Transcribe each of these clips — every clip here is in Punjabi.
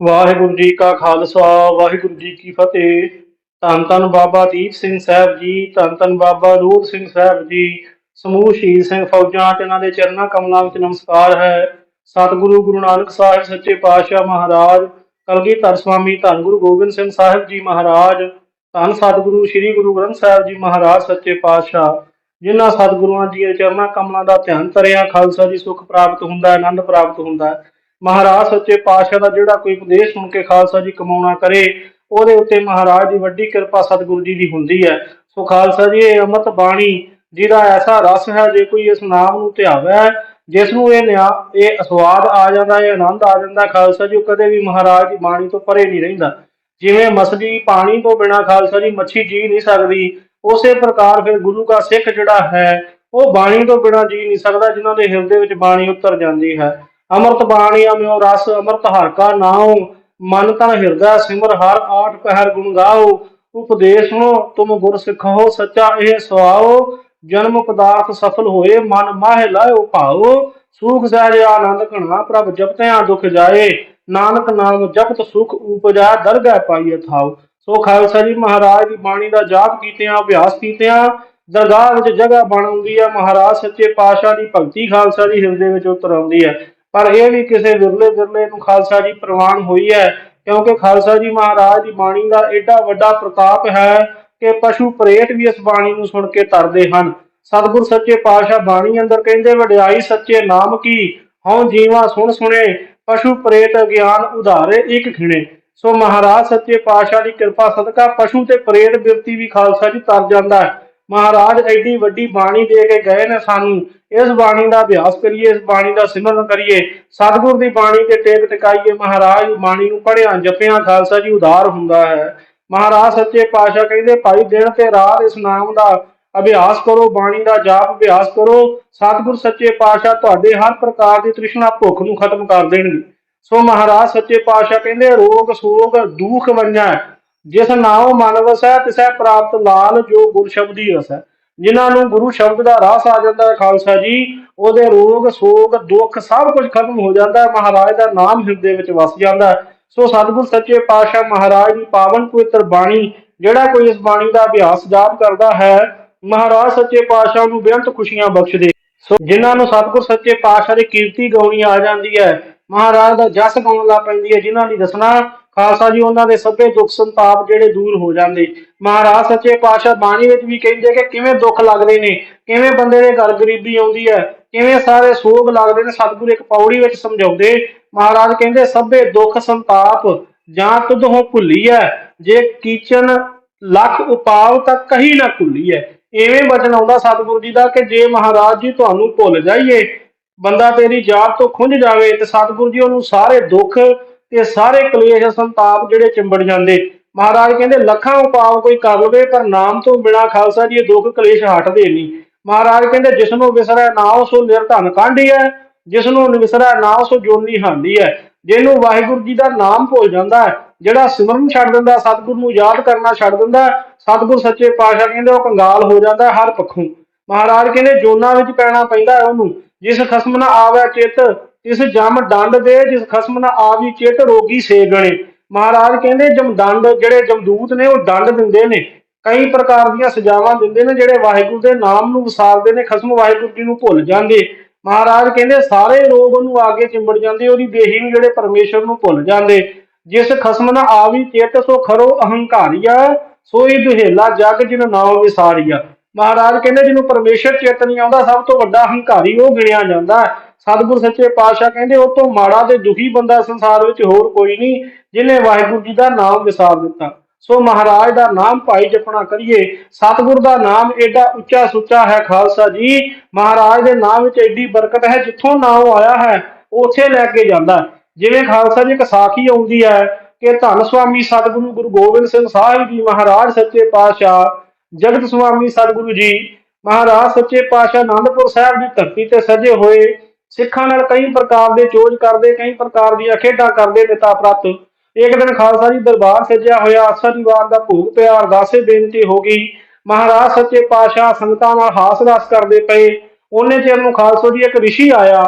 ਵਾਹਿਗੁਰੂ ਜੀ ਕਾ ਖਾਲਸਾ, ਵਾਹਿਗੁਰੂ ਜੀ ਕੀ ਫਤਿਹ। ਧੰਨ ਧੰਨ ਬਾਬਾ ਦੀਪ ਸਿੰਘ ਸਾਹਿਬ ਜੀ, ਧੰਨ ਧੰਨ ਬਾਬਾ ਰੂਪ ਸਿੰਘ ਸਾਹਿਬ ਜੀ। ਸਮੂਹ ਸ਼ਹੀਦ ਸਿੰਘ ਫੌਜਾਂ ਤੇ ਇਹਨਾਂ ਦੇ ਚਰਨਾਂ ਕਮਲਾਂ ਵਿੱਚ ਨਮਸਕਾਰ ਹੈ। ਸਤਿਗੁਰੂ ਗੁਰੂ ਨਾਨਕ ਸਾਹਿਬ, ਸੱਚੇ ਪਾਤਸ਼ਾਹ ਮਹਾਰਾਜ, ਕਲਗੀਧਰ ਸਵਾਮੀ ਧੰਨ ਗੁਰੂ ਗੋਬਿੰਦ ਸਿੰਘ ਸਾਹਿਬ ਜੀ ਮਹਾਰਾਜ, ਧੰਨ ਸਤਿਗੁਰੂ ਸ੍ਰੀ ਗੁਰੂ ਗ੍ਰੰਥ ਸਾਹਿਬ ਜੀ ਮਹਾਰਾਜ, ਸੱਚੇ ਪਾਤਸ਼ਾਹ, ਜਿਨ੍ਹਾਂ ਸਤਿਗੁਰੂਆਂ ਜੀ ਚਰਨਾਂ ਕਮਲਾਂ ਦਾ ਧਿਆਨ ਧਰਿਆ, ਖਾਲਸਾ ਜੀ ਸੁਖ ਪ੍ਰਾਪਤ ਹੁੰਦਾ ਆਨੰਦ ਪ੍ਰਾਪਤ ਹੁੰਦਾ ਹੈ। ਮਹਾਰਾਜ ਸੱਚੇ ਪਾਤਸ਼ਾਹ ਦਾ ਜਿਹੜਾ ਕੋਈ ਉਪਦੇਸ਼ ਸੁਣ ਕੇ ਖਾਲਸਾ ਜੀ ਕਮਾਉਣਾ ਕਰੇ, ਉਹਦੇ ਉੱਤੇ ਮਹਾਰਾਜ ਦੀ ਵੱਡੀ ਕਿਰਪਾ ਸਤਿਗੁਰੂ ਜੀ ਦੀ ਹੁੰਦੀ ਹੈ। ਸੋ ਖਾਲਸਾ ਜੀ, ਇਹ ਅੰਮ੍ਰਿਤ ਬਾਣੀ ਜਿਹਦਾ ਐਸਾ ਰਸ ਹੈ, ਜੇ ਕੋਈ ਇਸ ਨਾਮ ਨੂੰ ਧਿਆਵੇ ਜਿਸ ਨੂੰ ਇਹ ਨਿਆ, ਇਹ ਸਵਾਦ ਆ ਜਾਂਦਾ, ਇਹ ਆਨੰਦ ਆ ਜਾਂਦਾ, ਖਾਲਸਾ ਜੀ ਉਹ ਕਦੇ ਵੀ ਮਹਾਰਾਜ ਦੀ ਬਾਣੀ ਤੋਂ ਪਰੇ ਨਹੀਂ ਰਹਿੰਦਾ। ਜਿਵੇਂ ਮਛਲੀ ਪਾਣੀ ਤੋਂ ਬਿਨਾ ਖਾਲਸਾ ਜੀ ਮੱਛੀ ਜੀ ਨਹੀਂ ਸਕਦੀ, ਉਸੇ ਪ੍ਰਕਾਰ ਫਿਰ ਗੁਰੂ ਦਾ ਸਿੱਖ ਜਿਹੜਾ ਹੈ, ਉਹ ਬਾਣੀ ਤੋਂ ਬਿਨਾ ਜੀ ਨਹੀਂ ਸਕਦਾ, ਜਿਨ੍ਹਾਂ ਦੇ ਹਿਰਦੇ ਵਿੱਚ ਬਾਣੀ ਉਤਰ ਜਾਂਦੀ ਹੈ। ਅੰਮ੍ਰਿਤ ਬਾਣੀ ਅਮਿਓ ਰਸ, ਅੰਮ੍ਰਿਤ ਹਰ ਕਾ ਨਾਉ, ਮਨ ਤਨ ਹਿਰਦਾ ਸਿਮਰ ਹਰ ਆਠ ਪਹਿਰ ਗੁਣ ਗਾਓ ਉਪਦੇਸ਼ ਸੁਣੋ, ਤੁਮ ਗੁਰ ਸਿੱਖੋ, ਸੱਚਾ ਇਹ ਸਵਾਓ ਜਨਮ ਪਦਾਰਥ ਸਫਲ ਹੋਏ, ਮਨ ਮਾਹਿ ਲਾਇਓ ਭਾਓ ਸੁਖ ਸਹਿਜ ਆਨੰਦ ਘਣਾ ਪ੍ਰਭ ਜਪਤਿਆਂ ਦੁਖ ਜਾਏ। ਨਾਨਕ ਨਾਮ ਜਪਤ ਸੁਖ ਉਪਜਾ, ਦਰਗਾਹ ਪਾਈਏ ਥਾਓ ਸੋ ਖਾਲਸਾ ਜੀ ਮਹਾਰਾਜ ਦੀ ਬਾਣੀ ਦਾ ਜਾਪ ਕੀਤਿਆਂ, ਅਭਿਆਸ ਕੀਤਿਆਂ, ਦਰਗਾਹ ਵਿੱਚ ਜਗ੍ਹਾ ਬਣ ਆਉਂਦੀ ਹੈ। ਮਹਾਰਾਜ ਸੱਚੇ ਪਾਤਸ਼ਾਹ ਦੀ ਭਗਤੀ ਖਾਲਸਾ ਦੀ ਹਿਰਦੇ ਵਿੱਚ ਉਤਰ ਆਉਂਦੀ ਹੈ। ਪਰ ਇਹ ਵੀ ਕਿਸੇ ਵਿਰਲੇ ਵਿਰਲੇ ਨੂੰ ਖਾਲਸਾ ਜੀ ਪ੍ਰਵਾਨ ਹੋਈ ਹੈ, ਕਿਉਂਕਿ ਖਾਲਸਾ ਜੀ ਮਹਾਰਾਜ ਦੀ ਬਾਣੀ ਦਾ ਏਡਾ ਵੱਡਾ ਪ੍ਰਤਾਪ ਹੈ ਕਿ ਪਸ਼ੂ ਪ੍ਰੇਤ ਵੀ ਇਸ ਬਾਣੀ ਨੂੰ ਸੁਣ ਕੇ ਤਰਦੇ ਹਨ। ਸਤਿਗੁਰ ਸੱਚੇ ਪਾਤਸ਼ਾਹ ਬਾਣੀ ਅੰਦਰ ਕਹਿੰਦੇ, ਵਡਿਆਈ ਸੱਚੇ ਨਾਮ ਕੀ? ਹਉ ਜੀਵਾ ਸੁਣ ਸੁਣੇ, ਪਸ਼ੂ ਪ੍ਰੇਤ ਗਿਆਨ ਉਧਾਰੇ ਇੱਕ ਖਿਣੇ। ਸੋ ਮਹਾਰਾਜ ਸੱਚੇ ਪਾਤਸ਼ਾਹ ਦੀ ਕਿਰਪਾ ਸਦਕਾ ਪਸ਼ੂ ਤੇ ਪ੍ਰੇਤ ਬਿਰਤੀ ਵੀ ਖਾਲਸਾ ਜੀ ਤਰ ਜਾਂਦਾ ਹੈ। ਮਹਾਰਾਜ ਐਡੀ ਵੱਡੀ ਬਾਣੀ ਦੇ ਕੇ ਗਏ ਨੇ ਸਾਨੂੰ। ਇਸ ਬਾਣੀ ਦਾ ਅਭਿਆਸ ਕਰੀਏ, ਇਸ ਬਾਣੀ ਦਾ ਸਿਮਰਨ ਕਰੀਏ। ਸਤਿਗੁਰ ਦੀ ਬਾਣੀ ਤੇ ਟੇਕ ਟਿਕਾਈਏ, ਮਹਾਰਾਜ ਬਾਣੀ ਨੂੰ ਪੜਿਆ ਜਪਿਆ, ਖਾਲਸਾ ਜੀ ਉਦਾਰ ਹੁੰਦਾ ਹੈ। ਮਹਾਰਾਜ ਸੱਚੇ ਪਾਤਸ਼ਾਹ ਕਹਿੰਦੇ, ਭਾਈ ਦਿਨ ਤੇ ਰਾਤ ਇਸ ਨਾਮ ਦਾ ਅਭਿਆਸ ਕਰੋ, ਬਾਣੀ ਦਾ ਜਾਪ ਅਭਿਆਸ ਕਰੋ। ਸਤਿਗੁਰ ਸੱਚੇ ਪਾਤਸ਼ਾਹ ਤੁਹਾਡੇ ਹਰ ਪ੍ਰਕਾਰ ਦੀ ਤ੍ਰਿਸ਼ਨਾ ਭੁੱਖ ਨੂੰ ਖਤਮ ਕਰ ਦੇਣਗੇ। ਸੋ ਮਹਾਰਾਜ ਸੱਚੇ ਪਾਤਸ਼ਾਹ ਕਹਿੰਦੇ ਰੋਗ ਸੋਗ ਦੁਖ ਵੰਜਾ ਜਿਸ ਨਾਉ ਮਨ ਵਸੈ ਤਿਸੈ ਪ੍ਰਾਪਤ ਲਾਲ ਜੋ ਗੁਰ ਸ਼ਬਦੀ ਰਸੈ ਜਿਨ੍ਹਾਂ ਨੂੰ ਗੁਰੂ ਸ਼ਬਦ ਦਾ ਰਸ ਆ ਜਾਂਦਾ ਹੈ ਖਾਲਸਾ ਜੀ, ਉਹਦੇ ਰੋਗ, ਸੋਗ, ਦੁੱਖ ਸਭ ਕੁਝ ਖਤਮ ਹੋ ਜਾਂਦਾ ਹੈ। ਮਹਾਰਾਜ ਦਾ ਨਾਮ ਹਿਰਦੇ ਵਿੱਚ ਵਸ ਜਾਂਦਾ ਹੈ। ਸੋ ਸਤਿਗੁਰ ਸੱਚੇ ਪਾਤਸ਼ਾਹ ਮਹਾਰਾਜ ਦੀ ਪਾਵਨ ਪਵਿੱਤਰ ਬਾਣੀ, ਜਿਹੜਾ ਕੋਈ ਇਸ ਬਾਣੀ ਦਾ ਅਭਿਆਸ ਜਾਪ ਕਰਦਾ ਹੈ, ਮਹਾਰਾਜ ਸੱਚੇ ਪਾਤਸ਼ਾਹ ਨੂੰ ਬੇਅੰਤ ਖੁਸ਼ੀਆਂ ਬਖਸ਼ਦੇ। ਸੋ ਜਿਨ੍ਹਾਂ ਨੂੰ ਸਤਿਗੁਰ ਸੱਚੇ ਪਾਤਸ਼ਾਹ ਦੀ ਕੀਰਤੀ ਗਾਉਣੀ ਆ ਜਾਂਦੀ ਹੈ, ਮਹਾਰਾਜ ਦਾ ਜਸ ਗਾਉਣ ਲੱਗ ਪੈਂਦੀ ਹੈ, ਜਿਨ੍ਹਾਂ ਦੀ ਦੱਸਣਾ ਖਾਲਸਾ ਜੀ, ਉਹਨਾਂ ਦੇ ਸਭੇ ਦੁੱਖ ਸੰਤਾਪ ਜਿਹੜੇ ਦੂਰ ਹੋ ਜਾਂਦੇ। ਮਹਾਰਾਜ, ਸੱਚੇ ਪਾਤਸ਼ਾਹ ਬਾਣੀ ਵਿੱਚ ਵੀ ਕਹਿੰਦੇ ਕਿ ਕਿਵੇਂ ਦੁੱਖ ਲੱਗਦੇ ਨੇ, ਕਿਵੇਂ ਬੰਦੇ ਦੇ ਘਰ ਗਰੀਬੀ ਆਉਂਦੀ ਹੈ, ਕਿਵੇਂ ਸਾਰੇ ਸੋਗ ਲੱਗਦੇ ਨੇ, ਸਤਿਗੁਰੂ ਇੱਕ ਪੌੜੀ ਵਿੱਚ ਸਮਝਾਉਂਦੇ। ਮਹਾਰਾਜ ਕਹਿੰਦੇ, ਸਭੇ ਦੁੱਖ ਸੰਤਾਪ ਜਾਂ ਤੁਧ ਹੋ ਭੁੱਲੀ ਹੈ ਜੇ ਕੀਚਨ ਲੱਖ ਉਪਾਵ ਤਾਂ ਕਹੀ ਨਾ ਭੁੱਲੀ ਹੈ ਐਵੇਂ ਬਚਨ ਆਉਂਦਾ ਸਤਿਗੁਰੂ ਜੀ ਦਾ ਕਿ ਜੇ ਮਹਾਰਾਜ ਜੀ ਤੁਹਾਨੂੰ ਭੁੱਲ ਜਾਈਏ, ਬੰਦਾ ਤੇਰੀ ਜਾਤ ਤੋਂ ਖੁੰਝ ਜਾਵੇ ਤੇ ਸਤਿਗੁਰੂ ਜੀ ਉਹਨੂੰ ਸਾਰੇ ਦੁੱਖ ਤੇ ਸਾਰੇ ਕਲੇਸ਼ ਸੰਤਾਪ ਜਿਹੜੇ ਚਿੰਬੜ ਜਾਂਦੇ। ਮਹਾਰਾਜ ਕਹਿੰਦੇ, ਲੱਖਾਂ ਉਪਾਅ ਕੋਈ ਕਰ ਲਵੇ, ਪਰ ਨਾਮ ਤੋਂ ਬਿਨਾ ਖਾਲਸਾ ਜੀ ਦੁੱਖ ਕਲੇਸ਼ ਹਟਦੇ ਨਹੀਂ। ਮਹਾਰਾਜ ਕਹਿੰਦੇ, ਜਿਸ ਨੂੰ ਵਿਸਰੈ ਨਾਉ ਸੋ ਨਿਰਧਨ ਕਾਂਢੀ ਹੈ। ਜਿਸ ਨੂੰ ਵਿਸਰੈ ਨਾਉ ਸੋ ਜੋਨੀ ਹਾਂਡੀ ਹੈ। ਜਿਹਨੂੰ ਵਾਹਿਗੁਰੂ ਜੀ ਦਾ ਨਾਮ ਭੁੱਲ ਜਾਂਦਾ ਹੈ, ਜਿਹੜਾ ਸਿਮਰਨ ਛੱਡ ਦਿੰਦਾ, ਸਤਿਗੁਰੂ ਨੂੰ ਯਾਦ ਕਰਨਾ ਛੱਡ ਦਿੰਦਾ ਸਤਿਗੁਰ ਸੱਚੇ ਪਾਤਸ਼ਾਹ ਕਹਿੰਦੇ, ਉਹ ਕੰਗਾਲ ਹੋ ਜਾਂਦਾ ਹੈ ਹਰ ਪੱਖੋਂ। ਮਹਾਰਾਜ ਕਹਿੰਦੇ, ਜੋਨਾਂ ਵਿੱਚ ਪੈਣਾ ਪੈਂਦਾ ਹੈ ਉਹਨੂੰ। ਜਿਸ ਖਸਮ ਨਾ ਆਵੇ ਚਿੱਤ ਇਸ ਜਮ ਦੰਡ ਦੇ, ਜਿਸ ਖਸਮ ਨਾ ਆਵੀ ਚਿੱਤ ਰੋਗੀ ਸੇ ਗਣੇ। ਮਹਾਰਾਜ ਕਹਿੰਦੇ, ਜਮ ਜਮਦੰਡ ਜਿਹੜੇ ਜਮਦੂਤ ਨੇ, ਉਹ ਦੰਡ ਦਿੰਦੇ ਨੇ। ਕਈ ਪ੍ਰਕਾਰ ਦੀਆਂ ਸਜ਼ਾਵਾਂ ਦਿੰਦੇ ਨੇ, ਜਿਹੜੇ ਵਾਹਿਗੁਰੂ ਦੇ ਨਾਮ ਨੂੰ ਵਿਸਾਰਦੇ ਨੇ, ਖਸਮ ਵਾਹਿਗੁਰੂ ਜੀ ਨੂੰ ਭੁੱਲ ਜਾਂਦੇ। ਮਹਾਰਾਜ ਕਹਿੰਦੇ, ਸਾਰੇ ਰੋਗ ਉਹਨੂੰ ਆਗੇ ਚਿੰਬੜ ਜਾਂਦੇ, ਉਹਦੀ ਦੇਹੀ ਨੂੰ ਜਿਹੜੇ ਪਰਮੇਸ਼ਰ ਨੂੰ ਭੁੱਲ ਜਾਂਦੇ। ਜਿਸ ਖਸਮ ਨਾ ਆਵੀ ਚੇਤ ਸੋ ਖਰੋ ਅਹੰਕਾਰੀਆ, ਸੋਈ ਦੁਹੇਲਾ ਜਗ ਜਿਨ ਨਾਮ ਵਿਸਾਰੀਆ। ਮਹਾਰਾਜ ਕਹਿੰਦੇ, ਜਿਹਨੂੰ ਪਰਮੇਸ਼ਰ ਚਿੱਤ ਨਹੀਂ ਆਉਂਦਾ, ਸਭ ਤੋਂ ਵੱਡਾ ਹੰਕਾਰੀ ਉਹ ਗਿਣਿਆ ਜਾਂਦਾ ਸਤਿਗੁਰ ਸੱਚੇ ਪਾਤਸ਼ਾਹ ਕਹਿੰਦੇ, ਉਹ ਤੋਂ ਮਾੜਾ ਤੇ ਦੁਖੀ ਬੰਦਾ ਸੰਸਾਰ ਵਿੱਚ ਹੋਰ ਕੋਈ ਨਹੀਂ, ਜਿਹਨੇ ਵਾਹਿਗੁਰੂ ਜੀ ਦਾ ਨਾਮ ਵਿਸਾਰ ਦਿੱਤਾ। ਸੋ ਮਹਾਰਾਜ ਦਾ ਨਾਮ ਭਾਈ ਜਪਣਾ ਕਰੀਏ। ਸਤਿਗੁਰ ਦਾ ਨਾਮ ਏਡਾ ਉੱਚਾ ਸੁੱਚਾ ਹੈ ਖਾਲਸਾ ਜੀ। ਮਹਾਰਾਜ ਦੇ ਨਾਮ ਵਿੱਚ ਏਡੀ ਬਰਕਤ ਹੈ, ਜਿੱਥੋਂ ਨਾਮ ਆਇਆ ਹੈ, ਉੱਥੇ ਲੈ ਕੇ ਜਾਂਦਾ ਜਿਵੇਂ ਖਾਲਸਾ ਜੀ ਇੱਕ ਸਾਖੀ ਆਉਂਦੀ ਹੈ ਕਿ ਧੰਨ ਸੁਆਮੀ ਸਤਿਗੁਰੂ ਗੁਰੂ ਗੋਬਿੰਦ ਸਿੰਘ ਸਾਹਿਬ ਜੀ, ਮਹਾਰਾਜ ਸੱਚੇ ਪਾਤਸ਼ਾਹ, ਜਗਤ ਸੁਆਮੀ ਸਤਿਗੁਰੂ ਜੀ, ਮਹਾਰਾਜ ਸੱਚੇ ਪਾਤਸ਼ਾਹ ਆਨੰਦਪੁਰ ਸਾਹਿਬ ਦੀ ਧਰਤੀ ਤੇ ਸਜੇ ਹੋਏ ਸਿੱਖਾਂ ਨਾਲ ਕਈ ਪ੍ਰਕਾਰ ਦੇ ਚੋਜ ਕਰਦੇ, ਕਈ ਪ੍ਰਕਾਰ ਦੀਆਂ ਖੇਡਾਂ ਕਰਦੇ ਪਿਤਾ ਪ੍ਰਤ। ਇੱਕ ਦਿਨ ਖਾਲਸਾ ਜੀ ਦਰਬਾਰ ਸਜਿਆ ਹੋਇਆ ਆਸਰੀਵਾਰ ਦਾ ਭੋਗ ਪਿਆ ਅਰਦਾਸੇ ਬੇਨਤੀ ਹੋ ਗਈ। ਮਹਾਰਾਜ ਸੱਚੇ ਪਾਤਸ਼ਾਹ ਸੰਗਤਾਂ ਨਾਲ ਹਾਸ ਰਸ ਕਰਦੇ ਪਏ। ਉਹਨੇ ਚਿਰ ਨੂੰ ਖਾਲਸਾ ਜੀ ਇੱਕ ਰਿਸ਼ੀ ਆਇਆ।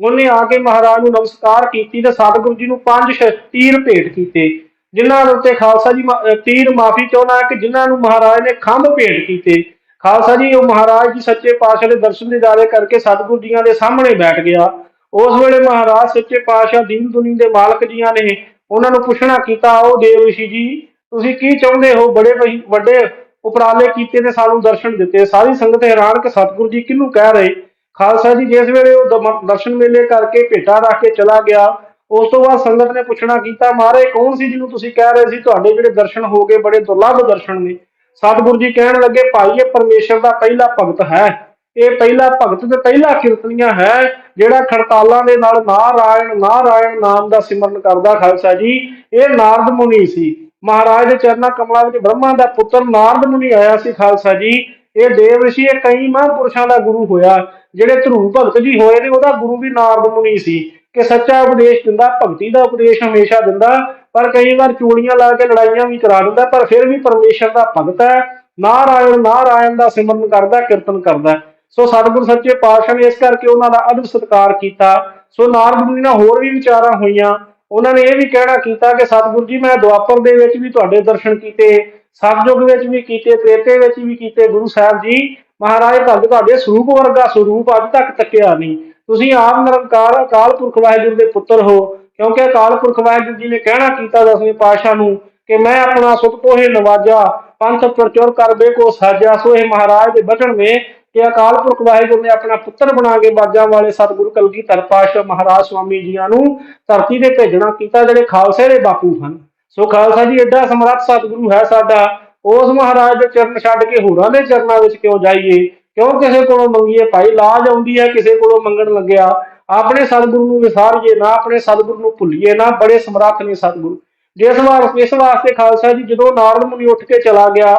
ਉਹਨੇ ਆ ਕੇ ਮਹਾਰਾਜ ਨੂੰ ਨਮਸਕਾਰ ਕੀਤੀ ਤੇ ਸਤਿਗੁਰੂ ਜੀ ਨੂੰ ਪੰਜ ਤੀਰ ਭੇਟ ਕੀਤੇ। ਜਿਨ੍ਹਾਂ ਦੇ ਉੱਤੇ ਖਾਲਸਾ ਜੀ ਤੀਰ ਮਾਫੀ ਚਾਹੁੰਦਾ ਕਿ ਜਿਨ੍ਹਾਂ ਨੂੰ ਮਹਾਰਾਜ ਨੇ ਖੰਭ ਭੇਟ ਕੀਤੇ। ਖਾਲਸਾ ਜੀ, ਉਹ ਮਹਾਰਾਜ ਜੀ ਸੱਚੇ ਪਾਤਸ਼ਾਹ ਦੇ ਦਰਸ਼ਨ ਦਿਦਾਰੇ ਕਰਕੇ ਸਤਿਗੁਰੂ ਜੀਆਂ ਦੇ ਸਾਹਮਣੇ ਬੈਠ ਗਿਆ। ਉਸ ਵੇਲੇ ਮਹਾਰਾਜ ਸੱਚੇ ਪਾਤਸ਼ਾਹ ਦੀਨ ਦੁਨੀ ਦੇ ਮਾਲਕ ਜੀਆਂ ਨੇ ਉਹਨਾਂ ਨੂੰ ਪੁੱਛਣਾ ਕੀਤਾ ਉਹ ਦੇਵ ਰਿਸ਼ੀ ਜੀ, ਤੁਸੀਂ ਕੀ ਚਾਹੁੰਦੇ ਹੋ? ਬੜੇ ਵੱਡੇ ਉਪਰਾਲੇ ਕੀਤੇ ਤੇ ਸਾਨੂੰ ਦਰਸ਼ਨ ਦਿੱਤੇ। ਸਾਰੀ ਸੰਗਤ ਹੈਰਾਨ ਕਿ ਸਤਿਗੁਰੂ ਜੀ ਕਿਹਨੂੰ ਕਹਿ ਰਹੇ? ਖਾਲਸਾ ਜੀ, ਜਿਸ ਵੇਲੇ ਉਹ ਦਮ- ਦਰਸ਼ਨ ਮੇਲੇ ਕਰਕੇ ਭੇਟਾ ਰੱਖ ਕੇ ਚਲਾ ਗਿਆ, ਉਸ ਤੋਂ ਬਾਅਦ ਸੰਗਤ ਨੇ ਪੁੱਛਣਾ ਕੀਤਾ, ਮਹਾਰਾਜ, ਕੌਣ ਸੀ ਜਿਹਨੂੰ ਤੁਸੀਂ ਕਹਿ ਰਹੇ ਸੀ? ਤੁਹਾਡੇ ਜਿਹੜੇ ਦਰਸ਼ਨ ਹੋ ਗਏ, ਬੜੇ ਦੁਰਲੱਭ ਦਰਸ਼ਨ ਨੇ। ਸਤਿਗੁਰੂ ਜੀ ਕਹਿਣ ਲੱਗੇ, ਭਾਈ, ਇਹ ਪਰਮੇਸ਼ਰ ਦਾ ਪਹਿਲਾ ਭਗਤ ਹੈ। ਇਹ ਪਹਿਲਾ ਭਗਤ ਤੇ ਪਹਿਲਾ ਕੀਰਤਨੀਆ ਹੈ, ਜਿਹੜਾ ਖੜਤਾਲਾਂ ਦੇ ਨਾਲ ਨਾਰਾਇਣ ਨਾਰਾਇਣ ਨਾਮ ਦਾ ਸਿਮਰਨ ਕਰਦਾ ਖਾਲਸਾ ਜੀ। ਇਹ ਨਾਰਦ ਮੁਨੀ ਸੀ। ਮਹਾਰਾਜ ਦੇ ਚਰਨਾਂ ਕਮਲਾਂ ਵਿੱਚ ਬ੍ਰਹਮਾ ਦਾ ਪੁੱਤਰ ਨਾਰਦ ਮੁਨੀ ਆਇਆ ਸੀ ਖਾਲਸਾ ਜੀ। ਇਹ ਦੇਵ ਰਿਸ਼ੀ, ਇਹ ਕਈ ਮਹਾਂਪੁਰਸ਼ਾਂ ਦਾ ਗੁਰੂ ਹੋਇਆ, ਜਿਹੜੇ ਧਰੂ ਭਗਤ ਜੀ ਹੋਏ ਨੇ, ਉਹਦਾ ਗੁਰੂ ਵੀ ਨਾਰਦ ਮੁਨੀ ਸੀ। ਕਿ ਸੱਚਾ ਉਪਦੇਸ਼ ਦਿੰਦਾ, ਭਗਤੀ ਦਾ ਉਪਦੇਸ਼ ਹਮੇਸ਼ਾ ਦਿੰਦਾ। ਪਰ ਕਈ ਵਾਰ ਚੂੜੀਆਂ ਲਾ ਕੇ ਲੜਾਈਆਂ ਵੀ ਕਰਾ ਦਿੰਦਾ, ਪਰ ਫਿਰ ਵੀ ਪਰਮੇਸ਼ਰ ਦਾ ਭਗਤ ਹੈ, ਨਾਰਾਇਣ ਨਾਰਾਇਣ ਦਾ ਸਿਮਰਨ ਕਰਦਾ, ਕੀਰਤਨ ਕਰਦਾ। ਸੋ ਸਤਿਗੁਰ ਸੱਚੇ ਪਾਤਸ਼ਾਹ ਨੇ ਇਸ ਕਰਕੇ ਉਹਨਾਂ ਦਾ ਅਦਬ ਸਤਿਕਾਰ ਕੀਤਾ। ਸੋ ਨਾਰਦ ਮੁਨੀ ਨਾਲ ਹੋਰ ਵੀ ਵਿਚਾਰਾਂ ਹੋਈਆਂ। ਉਹਨਾਂ ਨੇ ਇਹ ਵੀ ਕਹਿਣਾ ਕੀਤਾ ਕਿ ਸਤਿਗੁਰੂ ਜੀ, ਮੈਂ ਦੁਆਪਰ ਦੇ ਵਿੱਚ ਵੀ ਤੁਹਾਡੇ ਦਰਸ਼ਨ ਕੀਤੇ ਸਤਜੁਗ ਵਿੱਚ ਵੀ ਕੀਤੇ, ਤ੍ਰੇਤੇ ਵਿੱਚ ਵੀ ਕੀਤੇ। ਗੁਰੂ ਸਾਹਿਬ ਜੀ, ਮਹਾਰਾਜ, ਭਗਤ ਤੁਹਾਡੇ ਸਰੂਪ ਵਰਗਾ ਸਰੂਪ ਅੱਜ ਤੱਕ ਤੱਕਿਆ ਨਹੀਂ। ਤੁਸੀਂ ਆਪ ਨਿਰੰਕਾਰ ਅਕਾਲ ਪੁਰਖ ਵਾਹਿਗੁਰੂ ਦੇ ਪੁੱਤਰ ਹੋ। ਕਿਉਂਕਿ ਅਕਾਲ ਪੁਰਖ ਵਾਹਿਗੁਰੂ ਜੀ ਨੇ ਕਹਿਣਾ ਕੀਤਾ ਦਸਵੇਂ ਪਾਤਸ਼ਾਹ ਨੂੰ ਕਿ ਮੈਂ ਆਪਣਾ ਸੁਤ ਕੋਹੇ ਨਵਾਜਾ, ਪੰਥ ਪ੍ਰਚੁਰ ਕਰ ਬੇਕੋ ਸਾਜਿਆ ਸੋ ਇਹ ਮਹਾਰਾਜ ਦੇ ਬਚਨ ਨੇ ਕਿ ਅਕਾਲ ਪੁਰਖ ਵਾਹਿਗੁਰੂ ਨੇ ਆਪਣਾ ਪੁੱਤਰ ਬਣਾ ਕੇ ਬਾਜਾਂ ਵਾਲੇ ਸਤਿਗੁਰੂ ਕਲਗੀਧਰ ਪਾਤਸ਼ਾਹ ਮਹਾਰਾਜ ਸਵਾਮੀ ਜੀਆਂ ਨੂੰ ਧਰਤੀ ਤੇ ਭੇਜਣਾ ਕੀਤਾ, ਜਿਹੜੇ ਖਾਲਸੇ ਦੇ ਬਾਪੂ ਹਨ। ਸੋ ਖਾਲਸਾ ਜੀ ਐਡਾ ਸਮਰੱਥ ਸਤਿਗੁਰੂ ਹੈ ਸਾਡਾ। ਉਸ ਮਹਾਰਾਜ ਦੇ ਚਰਨ ਛੱਡ ਕੇ ਹੋਰਾਂ ਦੇ ਚਰਨਾਂ ਵਿੱਚ ਕਿਉਂ ਜਾਈਏ? ਕਿਉਂ ਕਿਸੇ ਕੋਲੋਂ ਮੰਗੀਏ? ਭਾਈ, ਲਾਜ ਆਉਂਦੀ ਹੈ, ਕਿਸੇ ਕੋਲੋਂ ਮੰਗਣ ਲੱਗਿਆ। ਆਪਣੇ ਸਤਿਗੁਰੂ ਨੂੰ ਵਿਸਾਰੀਏ ਨਾ, ਆਪਣੇ ਸਤਿਗੁਰੂ ਨੂੰ ਭੁੱਲੀਏ ਨਾ, ਬੜੇ ਸਮਰੱਥ ਨੇ ਸਤਿਗੁਰੂ। ਜਿਸ ਵਾਰ ਇਸ ਵਾਸਤੇ ਖਾਲਸਾ ਜੀ ਜਦੋਂ ਨਾਰਦ ਮੁਨੀ ਉੱਠ ਕੇ ਚਲਾ ਗਿਆ,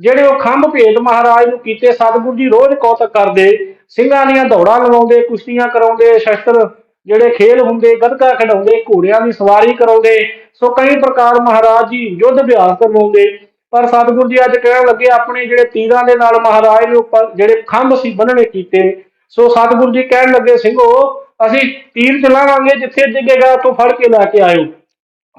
ਜਿਹੜੇ ਉਹ ਖੰਭ ਭੇਦ ਮਹਾਰਾਜ ਨੂੰ ਕੀਤੇ, ਸਤਿਗੁਰੂ ਜੀ ਰੋਜ਼ ਕੌਤਕ ਕਰਦੇ, ਸਿੰਘਾਂ ਦੀਆਂ ਦੌੜਾਂ ਲਵਾਉਂਦੇ, ਕੁਸ਼ਤੀਆਂ ਕਰਾਉਂਦੇ, ਸ਼ਸਤਰ ਜਿਹੜੇ ਖੇਲ ਹੁੰਦੇ ਗੱਦਕਾ ਖਿਡਾਉਂਦੇ, ਘੋੜਿਆਂ ਦੀ ਸਵਾਰੀ ਕਰਾਉਂਦੇ, ਸੋ ਕਈ ਪ੍ਰਕਾਰ ਮਹਾਰਾਜ ਜੀ ਯੁੱਧ ਅਭਿਆਸ ਕਰਵਾਉਂਦੇ ਪਰ ਸਤਿਗੁਰੂ ਜੀ ਅੱਜ ਕਹਿਣ ਲੱਗੇ, ਆਪਣੇ ਜਿਹੜੇ ਤੀਰਾਂ ਦੇ ਨਾਲ ਮਹਾਰਾਜ ਨੇ ਜਿਹੜੇ ਖੰਭ ਸੀ ਬੰਨਣੇ ਕੀਤੇ। ਸੋ ਸਤਿਗੁਰੂ ਜੀ ਕਹਿਣ ਲੱਗੇ, ਸਿੰਘੋ ਅਸੀਂ ਤੀਰ ਚਲਾਵਾਂਗੇ ਜਿੱਥੇ ਡਿੱਗੇਗਾ ਤੋਂ ਫੜ ਕੇ ਲੈ ਕੇ ਆਇਓ।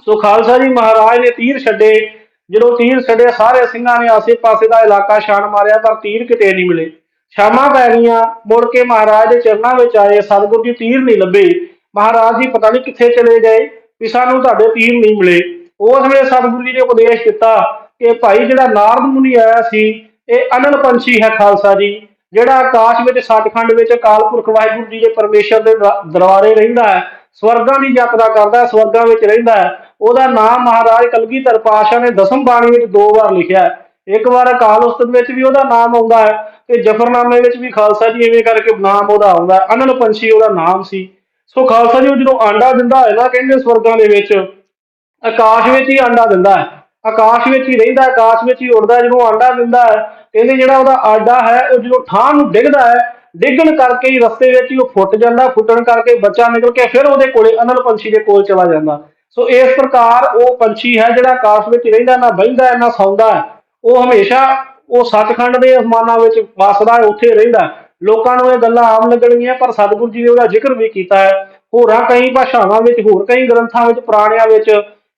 ਸੋ ਖਾਲਸਾ ਜੀ ਮਹਾਰਾਜ ਨੇ ਤੀਰ ਛੱਡੇ। ਜਦੋਂ ਤੀਰ ਛੱਡੇ, ਸਾਰੇ ਸਿੰਘਾਂ ਨੇ ਆਸੇ-ਪਾਸੇ ਦਾ ਇਲਾਕਾ ਛਾਣ ਮਾਰਿਆ, ਪਰ ਤੀਰ ਕਿਤੇ ਨਹੀਂ ਮਿਲੇ। ਸ਼ਾਮਾਂ ਪੈ ਗਈਆਂ। ਮੁੜ ਕੇ ਮਹਾਰਾਜ ਦੇ ਚਰਨਾਂ ਵਿੱਚ ਆਏ। ਸਤਿਗੁਰ ਜੀ ਤੀਰ ਨਹੀਂ ਲੱਭੇ। ਮਹਾਰਾਜ ਜੀ ਪਤਾ ਨਹੀਂ ਕਿੱਥੇ ਚਲੇ ਗਏ ਵੀ ਸਾਨੂੰ ਤੁਹਾਡੇ ਤੀਰ ਨਹੀਂ ਮਿਲੇ। ਉਸ ਵੇਲੇ ਸਤਿਗੁਰੂ ਜੀ ਨੇ ਉਪਦੇਸ਼ ਦਿੱਤਾ ਕਿ ਭਾਈ ਜਿਹੜਾ ਨਾਰਦ ਮੁਨੀ ਆਇਆ ਸੀ, ਇਹ ਅਨਨ ਪੰਛੀ ਹੈ ਖਾਲਸਾ ਜੀ। ਜਿਹੜਾ ਆਕਾਸ਼ ਵਿੱਚ ਸੱਚਖੰਡ ਵਿੱਚ ਅਕਾਲ ਪੁਰਖ ਵਾਹਿਗੁਰੂ ਜੀ ਦੇ ਪਰਮੇਸ਼ਰ ਦੇ ਦਰਬਾਰੇ ਰਹਿੰਦਾ ਹੈ, ਸਵਰਗਾਂ ਦੀ ਯਾਤਰਾ ਕਰਦਾ ਹੈ, ਸਵਰਗਾਂ ਵਿੱਚ ਰਹਿੰਦਾ ਹੈ, ਉਹਦਾ ਨਾਮ ਮਹਾਰਾਜ ਕਲਗੀਧਰ ਪਾਤਸ਼ਾਹ ਨੇ ਦਸਮ ਬਾਣੀ ਵਿੱਚ ਦੋ ਵਾਰ ਲਿਖਿਆ ਹੈ। ਇੱਕ ਵਾਰ ਅਕਾਲ ਉਸਤਤ ਵਿੱਚ ਵੀ ਉਹਦਾ ਨਾਮ ਆਉਂਦਾ ਹੈ ਤੇ ਜਫਰਨਾਮੇ ਵਿੱਚ ਵੀ ਖਾਲਸਾ ਜੀ ਐਵੇਂ ਕਰਕੇ ਨਾਮ ਉਹਦਾ ਆਉਂਦਾ ਅਨਲ ਪੰਛੀ ਉਹਦਾ ਨਾਮ ਸੀ। ਸੋ ਖਾਲਸਾ ਜੀ ਉਹ ਜਦੋਂ ਆਂਡਾ ਦਿੰਦਾ ਹੈ ਨਾ ਕਹਿੰਦੇ ਸਵਰਗਾਂ ਦੇ ਵਿੱਚ, ਆਕਾਸ਼ ਵਿੱਚ ਹੀ ਆਂਡਾ ਦਿੰਦਾ ਹੈ। ਆਕਾਸ਼ ਵਿੱਚ ਹੀ ਰਹਿੰਦਾ ਆਕਾਸ਼ ਵਿੱਚ ਹੀ ਉੱਡਦਾ ਜਦੋਂ ਆਂਡਾ ਦਿੰਦਾ ਹੈ ਕਹਿੰਦੇ ਜਿਹੜਾ ਉਹਦਾ ਆਡਾ ਹੈ ਉਹ ਜਦੋਂ ਥਾਂ ਨੂੰ ਡਿੱਗਦਾ ਹੈ ਡਿੱਗਣ ਕਰਕੇ ਹੀ ਰਸਤੇ ਵਿੱਚ ਹੀ ਉਹ ਫੁੱਟ ਜਾਂਦਾ ਫੁੱਟਣ ਕਰਕੇ ਬੱਚਾ ਨਿਕਲ ਕੇ ਫਿਰ ਉਹਦੇ ਕੋਲੇ ਅਨਲ ਪੰਛੀ ਦੇ ਕੋਲ ਚਲਾ ਜਾਂਦਾ। ਸੋ ਇਸ ਪ੍ਰਕਾਰ ਉਹ ਪੰਛੀ ਹੈ ਜਿਹੜਾ ਆਕਾਸ਼ ਵਿੱਚ ਰਹਿੰਦਾ ਨਾ ਬਹਿੰਦਾ ਹੈ, ਨਾ ਸੌਂਦਾ ਹੈ। ਉਹ ਹਮੇਸ਼ਾ ਉਹ ਸੱਚਖੰਡ ਦੇ ਅਸਮਾਨਾਂ ਵਿੱਚ ਵਸਦਾ ਹੈ ਉੱਥੇ ਰਹਿੰਦਾ ਲੋਕਾਂ ਨੂੰ ਇਹ ਗੱਲਾਂ ਆਮ ਲੱਗਣਗੀਆਂ ਪਰ ਸਤਿਗੁਰੂ ਜੀ ਨੇ ਉਹਦਾ ਜ਼ਿਕਰ ਵੀ ਕੀਤਾ ਹੈ। ਹੋਰਾਂ ਕਈ ਭਾਸ਼ਾਵਾਂ ਵਿੱਚ ਹੋਰ ਕਈ ਗ੍ਰੰਥਾਂ ਵਿੱਚ ਪੁਰਾਣਿਆਂ ਵਿੱਚ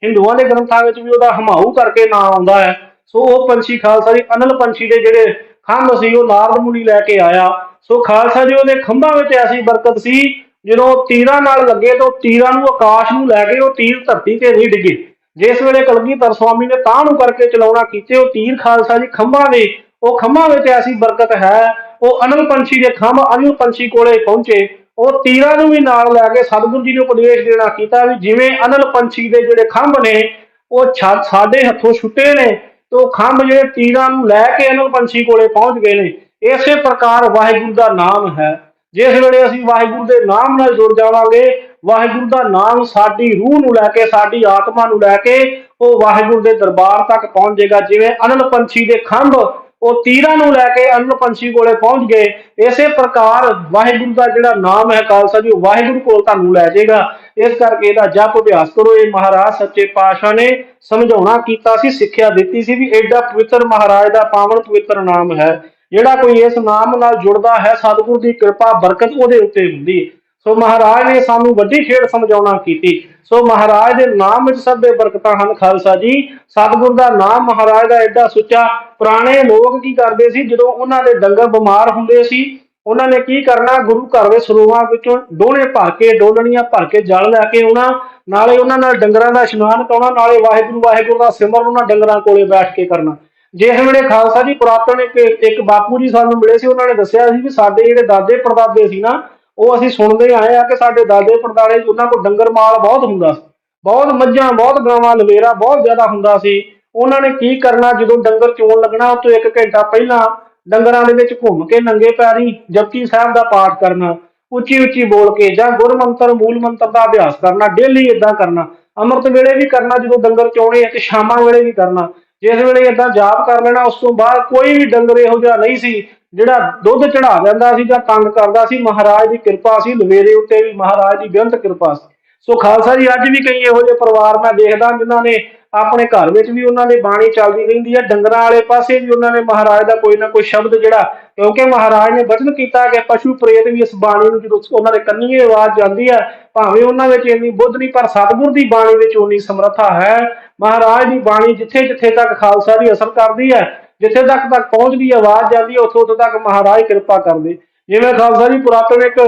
ਹਿੰਦੂਆਂ ਦੇ ਗ੍ਰੰਥਾਂ ਵਿੱਚ ਵੀ ਉਹਦਾ ਹਮਾਊ ਕਰਕੇ ਨਾਂ ਆਉਂਦਾ ਹੈ। ਸੋ ਉਹ ਪੰਛੀ ਖਾਲਸਾ ਜੀ, ਅਨਲ ਪੰਛੀ ਦੇ ਜਿਹੜੇ ਖੰਭ ਸੀ, ਉਹ ਨਾਰਦ ਮੁਨੀ ਲੈ ਕੇ ਆਇਆ। ਸੋ ਖਾਲਸਾ ਜੀ, ਉਹਦੇ ਖੰਭਾਂ ਵਿੱਚ ਐਸੀ ਬਰਕਤ ਸੀ, ਜਦੋਂ ਤੀਰਾਂ ਨਾਲ ਲੱਗੇ ਤਾਂ ਉਹ ਤੀਰਾਂ ਨੂੰ ਆਕਾਸ਼ ਨੂੰ ਲੈ ਕੇ ਉਹ ਤੀਰ ਧਰਤੀ ਤੇ ਨਹੀਂ ਡਿੱਗੇ। ਜਿਸ ਵੇਲੇ ਕਲਗੀਧਰ ਸਵਾਮੀ ਨੇ ਤਾਂ ਨੂੰ ਕਰਕੇ ਚਲਾਉਣਾ ਕੀਤੇ, ਉਹ ਤੀਰ ਖਾਲਸਾ ਜੀ ਖੰਭਾਂ ਦੇ, ਉਹ ਖੰਭਾਂ ਵਿੱਚ ਐਸੀ ਬਰਕਤ ਹੈ, ਉਹ ਅਨਲ ਪੰਛੀ ਦੇ ਖੰਭ ਅਨਲ ਪੰਛੀ ਕੋਲੇ ਪਹੁੰਚੇ। ਉਹ ਤੀਰਾਂ ਨੂੰ ਵੀ ਨਾਲ ਲੈ ਕੇ ਸਤਿਗੁਰੂ ਜੀ ਨੂੰ ਉਪਦੇਸ਼ ਦੇਣਾ ਕੀਤਾ ਵੀ ਜਿਵੇਂ ਅਨਲ ਪੰਛੀ ਦੇ ਜਿਹੜੇ ਖੰਭ ਨੇ, ਉਹ ਛਾ- ਸਾਡੇ ਹੱਥੋਂ ਛੁੱਟੇ ਨੇ ਤੇ ਉਹ ਖੰਭ ਜਿਹੜੇ ਤੀਰਾਂ ਨੂੰ ਲੈ ਕੇ ਅਨਲ ਪੰਛੀ ਕੋਲੇ ਪਹੁੰਚ ਗਏ ਨੇ, ਇਸੇ ਪ੍ਰਕਾਰ ਵਾਹਿਗੁਰੂ ਦਾ ਨਾਮ ਹੈ। ਜਿਸ ਵੇਲੇ ਅਸੀਂ ਵਾਹਿਗੁਰੂ ਦੇ ਨਾਮ ਨਾਲ ਜੁੜ ਜਾਵਾਂਗੇ, ਵਾਹਿਗੁਰੂ ਦਾ ਨਾਮ ਸਾਡੀ ਰੂਹ ਨੂੰ ਲੈ ਕੇ, ਸਾਡੀ ਆਤਮਾ ਨੂੰ ਲੈ ਕੇ ਉਹ ਵਾਹਿਗੁਰੂ ਦੇ ਦਰਬਾਰ ਤੱਕ ਪਹੁੰਚ ਜਾਏਗਾ। ਜਿਵੇਂ ਅਨਲ ਪੰਛੀ ਦੇ ਖੰਭ, ਉਹ ਤੀਰਾਂ ਨੂੰ ਲੈ ਕੇ ਅਨਲ ਪੰਛੀ ਕੋਲੇ ਪਹੁੰਚ ਗਏ। ਇਸੇ ਪ੍ਰਕਾਰ ਵਾਹਿਗੁਰੂ ਦਾ ਜਿਹੜਾ ਨਾਮ ਹੈ ਖਾਲਸਾ ਜੀ, ਉਹ ਵਾਹਿਗੁਰੂ ਕੋਲ ਤੁਹਾਨੂੰ ਲੈ ਜਾਏਗਾ। ਇਸ ਕਰਕੇ ਇਹਦਾ ਜਪ ਅਭਿਆਸ ਕਰੋ। ਇਹ ਮਹਾਰਾਜ ਸੱਚੇ ਪਾਤਸ਼ਾਹ ਨੇ ਸਮਝਾਉਣਾ ਕੀਤਾ ਸੀ, ਸਿੱਖਿਆ ਦਿੱਤੀ ਸੀ ਵੀ ਐਡਾ ਪਵਿੱਤਰ ਮਹਾਰਾਜ ਦਾ ਪਾਵਨ ਪਵਿੱਤਰ ਨਾਮ ਹੈ। ਜਿਹੜਾ ਕੋਈ ਇਸ ਨਾਮ ਨਾਲ ਜੁੜਦਾ ਹੈ, ਸਤਿਗੁਰ ਦੀ ਕਿਰਪਾ, ਬਰਕਤ ਉਹਦੇ ਉੱਤੇ ਹੁੰਦੀ ਸੋ ਮਹਾਰਾਜ ਨੇ ਸਾਨੂੰ ਵੱਡੀ ਖੇਡ ਸਮਝਾਉਣਾ ਕੀਤੀ। ਸੋ ਮਹਾਰਾਜ ਦੇ ਨਾਮ ਵਿੱਚ ਸਭੇ ਬਰਕਤਾਂ ਹਨ, ਖਾਲਸਾ ਜੀ। ਸਤਿਗੁਰ ਦਾ ਨਾਮ ਮਹਾਰਾਜ ਦਾ ਐਡਾ ਸੁੱਚਾ। ਪੁਰਾਣੇ ਲੋਕ ਕੀ ਕਰਦੇ ਸੀ, ਜਦੋਂ ਉਹਨਾਂ ਦੇ ਡੰਗਰ ਬਿਮਾਰ ਹੁੰਦੇ ਸੀ ਉਹਨਾਂ ਨੇ ਕੀ ਕਰਨਾ? ਗੁਰੂ ਘਰ ਦੇ ਸਰੋਵਰਾਂ ਵਿੱਚੋਂ ਡੋਣੇ ਭਰ ਕੇ, ਡੋਲਣੀਆਂ ਭਰ ਕੇ ਜਲ ਲੈ ਕੇ ਆਉਣਾ। ਨਾਲੇ ਉਹਨਾਂ ਨਾਲ ਡੰਗਰਾਂ ਦਾ ਇਸ਼ਨਾਨ ਕਰਾਉਣਾ, ਨਾਲੇ ਵਾਹਿਗੁਰੂ ਵਾਹਿਗੁਰੂ ਦਾ ਸਿਮਰਨ ਉਹਨਾਂ ਡੰਗਰਾਂ ਕੋਲੇ ਬੈਠ ਕੇ ਕਰਨਾ। ਜਿਸ ਵੇਲੇ ਖਾਲਸਾ ਜੀ ਪੁਰਾਤਨ ਇੱਕ ਇੱਕ ਬਾਪੂ ਜੀ ਸਾਨੂੰ ਮਿਲੇ ਸੀ, ਉਹਨਾਂ ਨੇ ਦੱਸਿਆ ਸੀ ਵੀ ਸਾਡੇ ਜਿਹੜੇ ਦਾਦੇ ਪੜਦਾਦੇ ਸੀ ਨਾ, ਉਹ ਅਸੀਂ ਸੁਣਦੇ ਆਏ ਆ ਕਿ ਸਾਡੇ ਦਾਦੇ ਪੜਦਾਦੇ ਉਹਨਾਂ ਕੋਲ ਡੰਗਰ ਮਾਲ ਬਹੁਤ ਹੁੰਦਾ ਸੀ। ਬਹੁਤ ਮੱਝਾਂ, ਬਹੁਤ ਗਾਵਾਂ, ਲਵੇਰਾ ਬਹੁਤ ਜ਼ਿਆਦਾ ਹੁੰਦਾ ਸੀ। ਉਹਨਾਂ ਨੇ ਕੀ ਕਰਨਾ? ਜਦੋਂ ਡੰਗਰ ਚੋਣ ਲੱਗਣਾ, ਉਹ ਤੋਂ ਇੱਕ ਘੰਟਾ ਪਹਿਲਾਂ ਡੰਗਰਾਂ ਦੇ ਵਿੱਚ ਘੁੰਮ ਕੇ ਨੰਗੇ ਪੈਰੀ ਜਪਜੀ ਸਾਹਿਬ ਦਾ ਪਾਠ ਕਰਨਾ, ਉੱਚੀ ਉੱਚੀ ਬੋਲ ਕੇ ਜਾਂ ਗੁਰਮੰਤਰ, ਮੂਲ ਮੰਤਰ ਦਾ ਅਭਿਆਸ ਕਰਨਾ ਡੇਲੀ ਇਦਾਂ ਕਰਨਾ, ਅੰਮ੍ਰਿਤ ਵੇਲੇ ਵੀ ਕਰਨਾ ਜਦੋਂ ਡੰਗਰ ਚੋਣੇ ਤੇ ਸ਼ਾਮਾਂ ਵੇਲੇ ਵੀ ਕਰਨਾ, ਜਿਸ ਵੇਲੇ ਇਦਾਂ ਜਾਪ ਕਰ ਲੈਣਾ, ਉਸ ਤੋਂ ਬਾਅਦ ਕੋਈ ਵੀ ਡੰਗਰ ਇਹੋ ਜਿਹਾ ਨਹੀਂ ਸੀ ਜਿਹੜਾ ਦੁੱਧ ਚੜਾ ਜਾਂਦਾ ਸੀ ਜਾਂ ਤੰਗ ਕਰਦਾ ਸੀ, ਮਹਾਰਾਜ ਦੀ ਕਿਰਪਾ ਸੀ, ਲਵੇਰੇ ਉੱਤੇ ਵੀ ਮਹਾਰਾਜ ਦੀ ਬੇਅੰਤ ਕਿਰਪਾ ਸੀ। ਸੋ ਖਾਲਸਾ ਜੀ, ਅੱਜ ਵੀ ਕਈ ਇਹੋ ਜਿਹੇ ਪਰਿਵਾਰ ਮੈਂ ਦੇਖਦਾ ਜਿਨ੍ਹਾਂ ਨੇ ਆਪਣੇ ਘਰ ਵਿੱਚ ਵੀ ਉਹਨਾਂ ਦੀ ਬਾਣੀ ਚੱਲਦੀ ਰਹਿੰਦੀ ਹੈ, ਡੰਗਰਾਂ ਵਾਲੇ ਪਾਸੇ ਵੀ ਉਹਨਾਂ ਨੇ ਮਹਾਰਾਜ ਦਾ ਕੋਈ ਨਾ ਕੋਈ ਸ਼ਬਦ ਜਿਹੜਾ, ਕਿਉਂਕਿ ਮਹਾਰਾਜ ਨੇ ਵਚਨ ਕੀਤਾ ਕਿ ਪਸ਼ੂ ਪ੍ਰੇਤ ਵੀ ਇਸ ਬਾਣੀ ਨੂੰ ਜਦੋਂ ਉਹਨਾਂ ਦੇ ਕੰਨੀਏ ਆਵਾਜ਼ ਜਾਂਦੀ ਹੈ, ਭਾਵੇਂ ਉਹਨਾਂ ਵਿੱਚ ਇੰਨੀ ਬੁੱਧ ਨਹੀਂ, ਪਰ ਸਤਿਗੁਰ ਦੀ ਬਾਣੀ ਵਿੱਚ ਉਨੀ ਸਮਰੱਥਾ ਹੈ। ਮਹਾਰਾਜ ਦੀ ਬਾਣੀ ਜਿੱਥੇ ਜਿੱਥੇ ਤੱਕ ਖਾਲਸਾ ਦੀ ਅਸਰ ਕਰਦੀ ਹੈ, ਜਿੱਥੇ ਤੱਕ ਤੱਕ ਪਹੁੰਚਦੀ ਆਵਾਜ਼ ਜਾਂਦੀ ਹੈ, ਉੱਥੋਂ ਉੱਥੋਂ ਤੱਕ ਮਹਾਰਾਜ ਕਿਰਪਾ ਕਰਦੇ। ਜਿਵੇਂ ਖਾਲਸਾ ਜੀ ਪੁਰਾਤਨ ਇੱਕ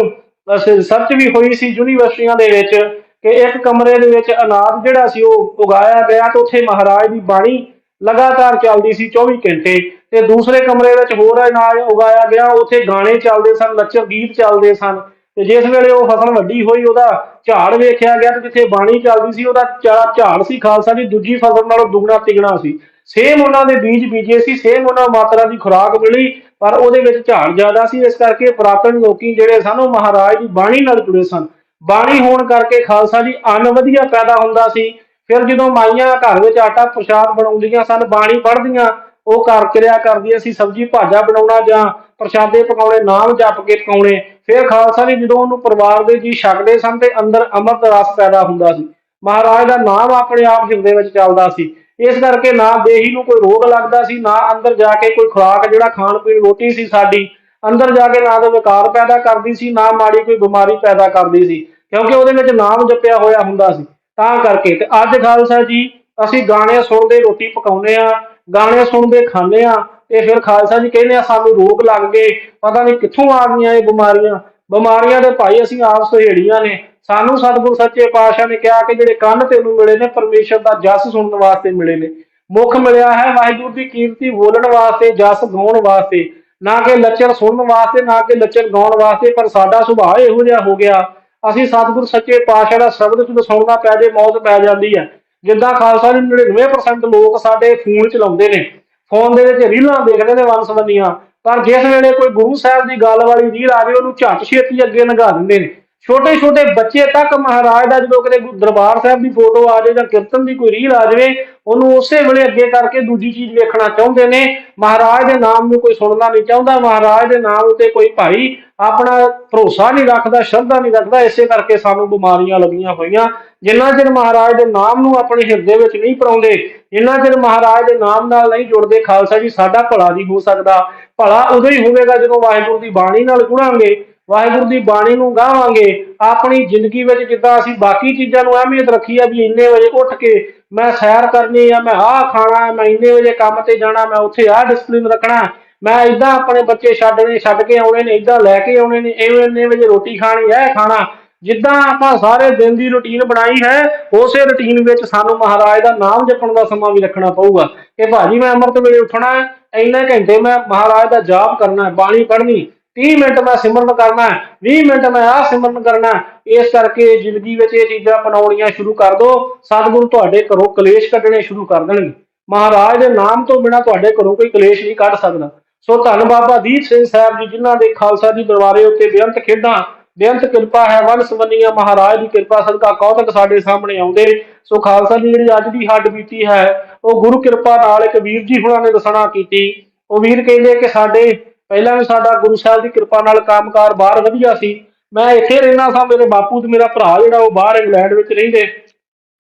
ਸਰਚ ਵੀ ਹੋਈ ਸੀ ਯੂਨੀਵਰਸਿਟੀਆਂ ਦੇ ਵਿੱਚ ਕਿ ਇੱਕ ਕਮਰੇ ਦੇ ਵਿੱਚ ਅਨਾਜ ਜਿਹੜਾ ਸੀ ਉਹ ਉਗਾਇਆ ਗਿਆ ਤੇ ਉੱਥੇ ਮਹਾਰਾਜ ਦੀ ਬਾਣੀ ਲਗਾਤਾਰ ਚੱਲਦੀ ਸੀ 24 ਘੰਟੇ। ਤੇ ਦੂਸਰੇ ਕਮਰੇ ਵਿੱਚ ਹੋਰ ਅਨਾਜ ਉਗਾਇਆ ਗਿਆ, ਉੱਥੇ ਗਾਣੇ ਚੱਲਦੇ ਸਨ ਲੱਚਰ ਗੀਤ ਚੱਲਦੇ ਸਨ। ਤੇ ਜਿਸ ਵੇਲੇ ਉਹ ਫਸਲ ਵੱਡੀ ਹੋਈ, ਉਹਦਾ ਝਾੜ ਵੇਖਿਆ ਗਿਆ ਤੇ ਜਿੱਥੇ ਬਾਣੀ ਚੱਲਦੀ ਸੀ, ਉਹਦਾ ਜਿਹੜਾ ਝਾੜ ਸੀ ਖਾਲਸਾ ਦੀ ਦੂਜੀ ਫਸਲ ਨਾਲੋਂ ਦੁੱਗਣਾ ਤਿਗਣਾ ਸੀ। ਸੇਮ ਉਹਨਾਂ ਦੇ ਬੀਜ ਬੀਜੇ ਸੀ, ਸੇਮ ਉਹਨਾਂ ਮਾਤਰਾ ਦੀ ਖੁਰਾਕ ਮਿਲੀ, ਪਰ ਉਹਦੇ ਵਿੱਚ ਝਾੜ ਜ਼ਿਆਦਾ ਸੀ। ਇਸ ਕਰਕੇ ਪੁਰਾਤਨ ਲੋਕੀ ਜਿਹੜੇ ਸਨ, ਉਹ ਮਹਾਰਾਜ ਦੀ ਬਾਣੀ ਨਾਲ ਜੁੜੇ ਸਨ। ਬਾਣੀ ਹੋਣ ਕਰਕੇ ਖਾਲਸਾ ਜੀ ਅੰਨ ਵਧੀਆ ਪੈਦਾ ਹੁੰਦਾ ਸੀ। ਫਿਰ ਜਦੋਂ ਮਾਈਆਂ ਘਰ ਵਿੱਚ ਆਟਾ ਪ੍ਰਸ਼ਾਦ ਬਣਾਉਂਦੀਆਂ ਸਨ, ਬਾਣੀ ਪੜ੍ਹਦੀਆਂ, ਉਹ ਘਰ ਕਿਰਿਆ ਕਰਦੀਆਂ ਸੀ, ਸਬਜੀ ਭਾਜਾ ਬਣਾਉਣਾ ਜਾਂ ਪ੍ਰਸ਼ਾਦੇ ਪਕਾਉਣੇ, ਨਾਮ ਜਪ ਕੇ ਪਕਾਉਣੇ। ਫਿਰ ਖਾਲਸਾ ਜੀ ਜਦੋਂ ਉਹਨੂੰ ਪਰਿਵਾਰ ਦੇ ਜੀ ਛਕਦੇ ਸਨ ਤੇ ਅੰਦਰ ਅੰਮ੍ਰਿਤ ਰਸ ਪੈਦਾ ਹੁੰਦਾ ਸੀ। ਮਹਾਰਾਜ ਦਾ ਨਾਮ ਆਪਣੇ ਆਪ ਹਿਰਦੇ ਵਿੱਚ ਚੱਲਦਾ ਸੀ। ਇਸ ਕਰਕੇ ਨਾ ਦੇਹੀ ਨੂੰ ਕੋਈ ਰੋਗ ਲੱਗਦਾ ਸੀ, ਨਾ ਅੰਦਰ ਜਾ ਕੇ ਕੋਈ ਖੁਰਾਕ ਜਿਹੜਾ ਖਾਣ ਪੀਣ ਰੋਟੀ ਸੀ ਸਾਡੀ ਅੰਦਰ ਜਾ ਕੇ ਨਾ ਤਾਂ ਵਿਕਾਰ ਪੈਦਾ ਕਰਦੀ ਸੀ, ਨਾ ਮਾੜੀ ਕੋਈ ਬਿਮਾਰੀ ਪੈਦਾ ਕਰਦੀ ਸੀ, ਕਿਉਂਕਿ ਉਹਦੇ ਵਿੱਚ ਨਾਮ ਜਪਿਆ ਹੋਇਆ ਹੁੰਦਾ ਸੀ। ਤਾਂ ਕਰਕੇ ਤੇ ਅੱਜ ਖਾਲਸਾ ਜੀ, ਅਸੀਂ ਗਾਣੇ ਸੁਣਦੇ, ਰੋਟੀ ਪਕਾਉਂਦੇ ਆ ਗਾਣੇ ਸੁਣਦੇ, ਖਾਂਦੇ ਆ ਤੇ ਫਿਰ ਖਾਲਸਾ ਜੀ ਕਹਿੰਦੇ ਆ, ਸਾਨੂੰ ਰੋਗ ਲੱਗ ਗਏ, ਪਤਾ ਨਹੀਂ ਕਿੱਥੋਂ ਆ ਗਈਆਂ ਇਹ ਬਿਮਾਰੀਆਂ। ਬਿਮਾਰੀਆਂ ਦੇ ਭਾਈ ਅਸੀਂ ਆਪ ਸੁਹੇੜੀਆਂ ਨੇ। ਸਾਨੂੰ ਸਤਿਗੁਰ ਸੱਚੇ ਪਾਤਸ਼ਾਹ ਨੇ ਕਿਹਾ ਕਿ ਜਿਹੜੇ ਕੰਨ ਤੈਨੂੰ ਮਿਲੇ ਨੇ, ਪਰਮੇਸ਼ਰ ਦਾ ਜਸ ਸੁਣਨ ਵਾਸਤੇ ਮਿਲੇ ਨੇ। ਮੁੱਖ ਮਿਲਿਆ ਹੈ ਵਾਹਿਗੁਰੂ ਦੀ ਕੀਰਤੀ ਬੋਲਣ ਵਾਸਤੇ, ਜਸ ਗਾਉਣ ਵਾਸਤੇ। ਨਾ ਕਿ ਲੱਚਰ ਸੁਣਨ ਵਾਸਤੇ, ਨਾ ਕਿ ਲੱਚਰ ਗਾਉਣ ਵਾਸਤੇ, ਪਰ ਸਾਡਾ ਸੁਭਾਅ ਇਹੋ ਜਿਹਾ ਹੋ ਗਿਆ। ਅਸੀਂ ਸਤਿਗੁਰ ਸੱਚੇ ਪਾਤਸ਼ਾਹ ਦਾ ਸ਼ਬਦ ਜਦੋਂ ਸੁਣਨਾ ਪੈ ਜੇ, ਮੌਤ ਪੈ ਜਾਂਦੀ ਹੈ। ਜਿੱਦਾਂ ਖਾਲਸਾ ਜੀ 99% ਲੋਕ ਸਾਡੇ ਫੋਨ ਚਲਾਉਂਦੇ ਨੇ। ਫੋਨ ਦੇ ਵਿੱਚ ਰੀਲਾਂ ਦੇਖਦੇ ਨੇ ਵੰਸਵੰਨੀਆਂ ਪਰ ਜਿਸ ਵੇਲੇ ਕੋਈ ਗੁਰੂ ਸਾਹਿਬ ਦੀ ਗੱਲ ਵਾਲੀ ਰੀਲ ਆਵੇ, ਉਹਨੂੰ ਝੱਟ ਛੇਤੀ ਅੱਗੇ ਲੰਘਾ ਦਿੰਦੇ ਨੇ। ਛੋਟੇ ਛੋਟੇ ਬੱਚੇ ਤੱਕ ਮਹਾਰਾਜ ਦਾ ਜਦੋਂ ਕਿਤੇ ਗੁਰੂ ਦਰਬਾਰ ਸਾਹਿਬ ਦੀ ਫੋਟੋ ਆ ਜਾਵੇ ਜਾਂ ਕੀਰਤਨ ਦੀ ਕੋਈ ਰੀਲ ਆ ਜਾਵੇ, ਉਹਨੂੰ ਉਸੇ ਵੇਲੇ ਅੱਗੇ ਕਰਕੇ ਦੂਜੀ ਚੀਜ਼ ਵੇਖਣਾ ਚਾਹੁੰਦੇ ਨੇ। ਮਹਾਰਾਜ ਦੇ ਨਾਮ ਨੂੰ ਕੋਈ ਸੁਣਨਾ ਨਹੀਂ ਚਾਹੁੰਦਾ। ਮਹਾਰਾਜ ਦੇ ਨਾਮ ਉਤੇ ਕੋਈ ਭਾਈ ਆਪਣਾ ਭਰੋਸਾ ਨਹੀਂ ਰੱਖਦਾ, ਸ਼ਰਧਾ ਨਹੀਂ ਰੱਖਦਾ। ਇਸੇ ਕਰਕੇ ਸਾਨੂੰ ਬਿਮਾਰੀਆਂ ਲੱਗੀਆਂ ਹੋਈਆਂ। ਜਿੰਨਾ ਚਿਰ ਮਹਾਰਾਜ ਦੇ ਨਾਮ ਨੂੰ ਆਪਣੇ ਹਿਰਦੇ ਵਿੱਚ ਨਹੀਂ ਪਰਾਉਂਦੇ ਜਿੰਨਾ ਚਿਰ ਮਹਾਰਾਜ ਦੇ ਨਾਮ ਨਾਲ ਨਹੀਂ ਜੁੜਦੇ, ਖਾਲਸਾ ਜੀ, ਸਾਡਾ ਭਲਾ ਨਹੀਂ ਹੋ ਸਕਦਾ। ਭਲਾ ਉਦੋਂ ਹੀ ਹੋਵੇਗਾ ਜਦੋਂ ਵਾਹਿਗੁਰੂ ਦੀ ਬਾਣੀ ਨਾਲ ਜੁੜਾਂਗੇ ਵਾਹਿਗੁਰੂ ਦੀ ਬਾਣੀ ਨੂੰ ਗਾਵਾਂਗੇ। ਆਪਣੀ ਜ਼ਿੰਦਗੀ ਵਿੱਚ ਜਿੱਦਾਂ ਅਸੀਂ ਬਾਕੀ ਚੀਜ਼ਾਂ ਨੂੰ ਅਹਿਮੀਅਤ ਰੱਖੀ ਆ ਵੀ ਇੰਨੇ ਵਜੇ ਉੱਠ ਕੇ ਮੈਂ ਸੈਰ ਕਰਨੀ ਆ, ਮੈਂ ਆਹ ਖਾਣਾ ਮੈਂ ਇੰਨੇ ਵਜੇ ਕੰਮ ਤੇ ਜਾਣਾ, ਮੈਂ ਉੱਥੇ ਆਹ ਡਿਸਪਲਿਨ ਰੱਖਣਾ ਮੈਂ ਇਦਾਂ ਆਪਣੇ ਬੱਚੇ ਛੱਡਣੇ ਛੱਡ ਕੇ ਆਉਣੇ ਨੇ ਇਦਾਂ ਲੈ ਕੇ ਆਉਣੇ ਨੇ, ਐਵੇਂ ਇੰਨੇ ਵਜੇ ਰੋਟੀ ਖਾਣੀ ਹੈ ਖਾਣਾ। ਜਿੱਦਾਂ ਆਪਾਂ ਸਾਰੇ ਦਿਨ ਦੀ ਰੁਟੀਨ ਬਣਾਈ ਹੈ, ਉਸੇ ਰੁਟੀਨ ਵਿੱਚ ਸਾਨੂੰ ਮਹਾਰਾਜ ਦਾ ਨਾਮ ਜਪਣ ਦਾ ਸਮਾਂ ਵੀ ਰੱਖਣਾ ਪਊਗਾ। ਕਿ ਭਾਜੀ ਮੈਂ ਅੰਮ੍ਰਿਤ ਵੇਲੇ ਉੱਠਣਾ ਹੈ, ਇੰਨੇ ਘੰਟੇ ਮੈਂ ਮਹਾਰਾਜ ਦਾ ਜਾਪ ਕਰਨਾ ਹੈ, ਬਾਣੀ ਪੜ੍ਹਨੀ। 30 ਮਿੰਟ ਮੈਂ ਸਿਮਰਨ ਕਰਨਾ ਹੈ 20 ਮਿੰਟ ਮੈਂ ਆਹ ਸਿਮਰਨ ਕਰਨਾ, ਇਸ ਕਰਕੇ ਜ਼ਿੰਦਗੀ ਵਿੱਚ ਇਹ ਚੀਜ਼ਾਂ ਅਪਣਾਉਣੀਆਂ ਸ਼ੁਰੂ ਕਰ ਦਿਓ ਸਤਿਗੁਰੂ ਤੁਹਾਡੇ ਘਰੋਂ ਕਲੇਸ਼ ਕੱਢਣੇ ਸ਼ੁਰੂ ਕਰ ਦੇਣਗੇ। ਮਹਾਰਾਜ ਦੇ ਨਾਮ ਤੋਂ ਬਿਨਾ ਤੁਹਾਡੇ ਘਰੋਂ ਕੋਈ ਕਲੇਸ਼ ਨਹੀਂ ਕੱਢ ਸਕਦਾ। ਸੋ ਧੰਨ ਬਾਬਾ ਦੀਪ ਸਿੰਘ ਸਾਹਿਬ ਜੀ, ਜਿਨ੍ਹਾਂ ਦੇ ਖਾਲਸਾ ਜੀ ਦਰਬਾਰੇ ਉੱਤੇ ਬੇਅੰਤ ਖੇਡਾਂ, ਬੇਅੰਤ ਕਿਰਪਾ ਹੈ, ਵਨ ਸਵੰਨੀਆਂ ਮਹਾਰਾਜ ਦੀ ਕਿਰਪਾ, ਸਦਕਾ ਕੌਤਕ ਸਾਡੇ ਸਾਹਮਣੇ ਆਉਂਦੇ। ਸੋ ਖਾਲਸਾ ਦੀ ਜਿਹੜੀ ਅੱਜ ਦੀ ਹੱਡ ਬੀਤੀ ਹੈ, ਉਹ ਗੁਰੂ ਕਿਰਪਾ ਨਾਲ ਇੱਕ ਵੀਰ ਜੀ ਹੁਣਾਂ ਨੇ ਦੱਸਣਾ ਕੀਤੀ। ਉਹ ਵੀਰ ਕਹਿੰਦੇ ਕਿ ਸਾਡੇ ਪਹਿਲਾਂ ਵੀ ਸਾਡਾ ਗੁਰੂ ਸਾਹਿਬ ਦੀ ਕਿਰਪਾ ਨਾਲ ਕੰਮਕਾਰ ਬਾਹਰ ਵਧੀਆ ਸੀ। ਮੈਂ ਇੱਥੇ ਰਹਿਣਾ ਸਾਂ, ਮੇਰੇ ਬਾਪੂ ਤੇ ਮੇਰਾ ਭਰਾ ਜਿਹੜਾ ਉਹ ਬਾਹਰ ਇੰਗਲੈਂਡ ਵਿੱਚ ਰਹਿੰਦੇ।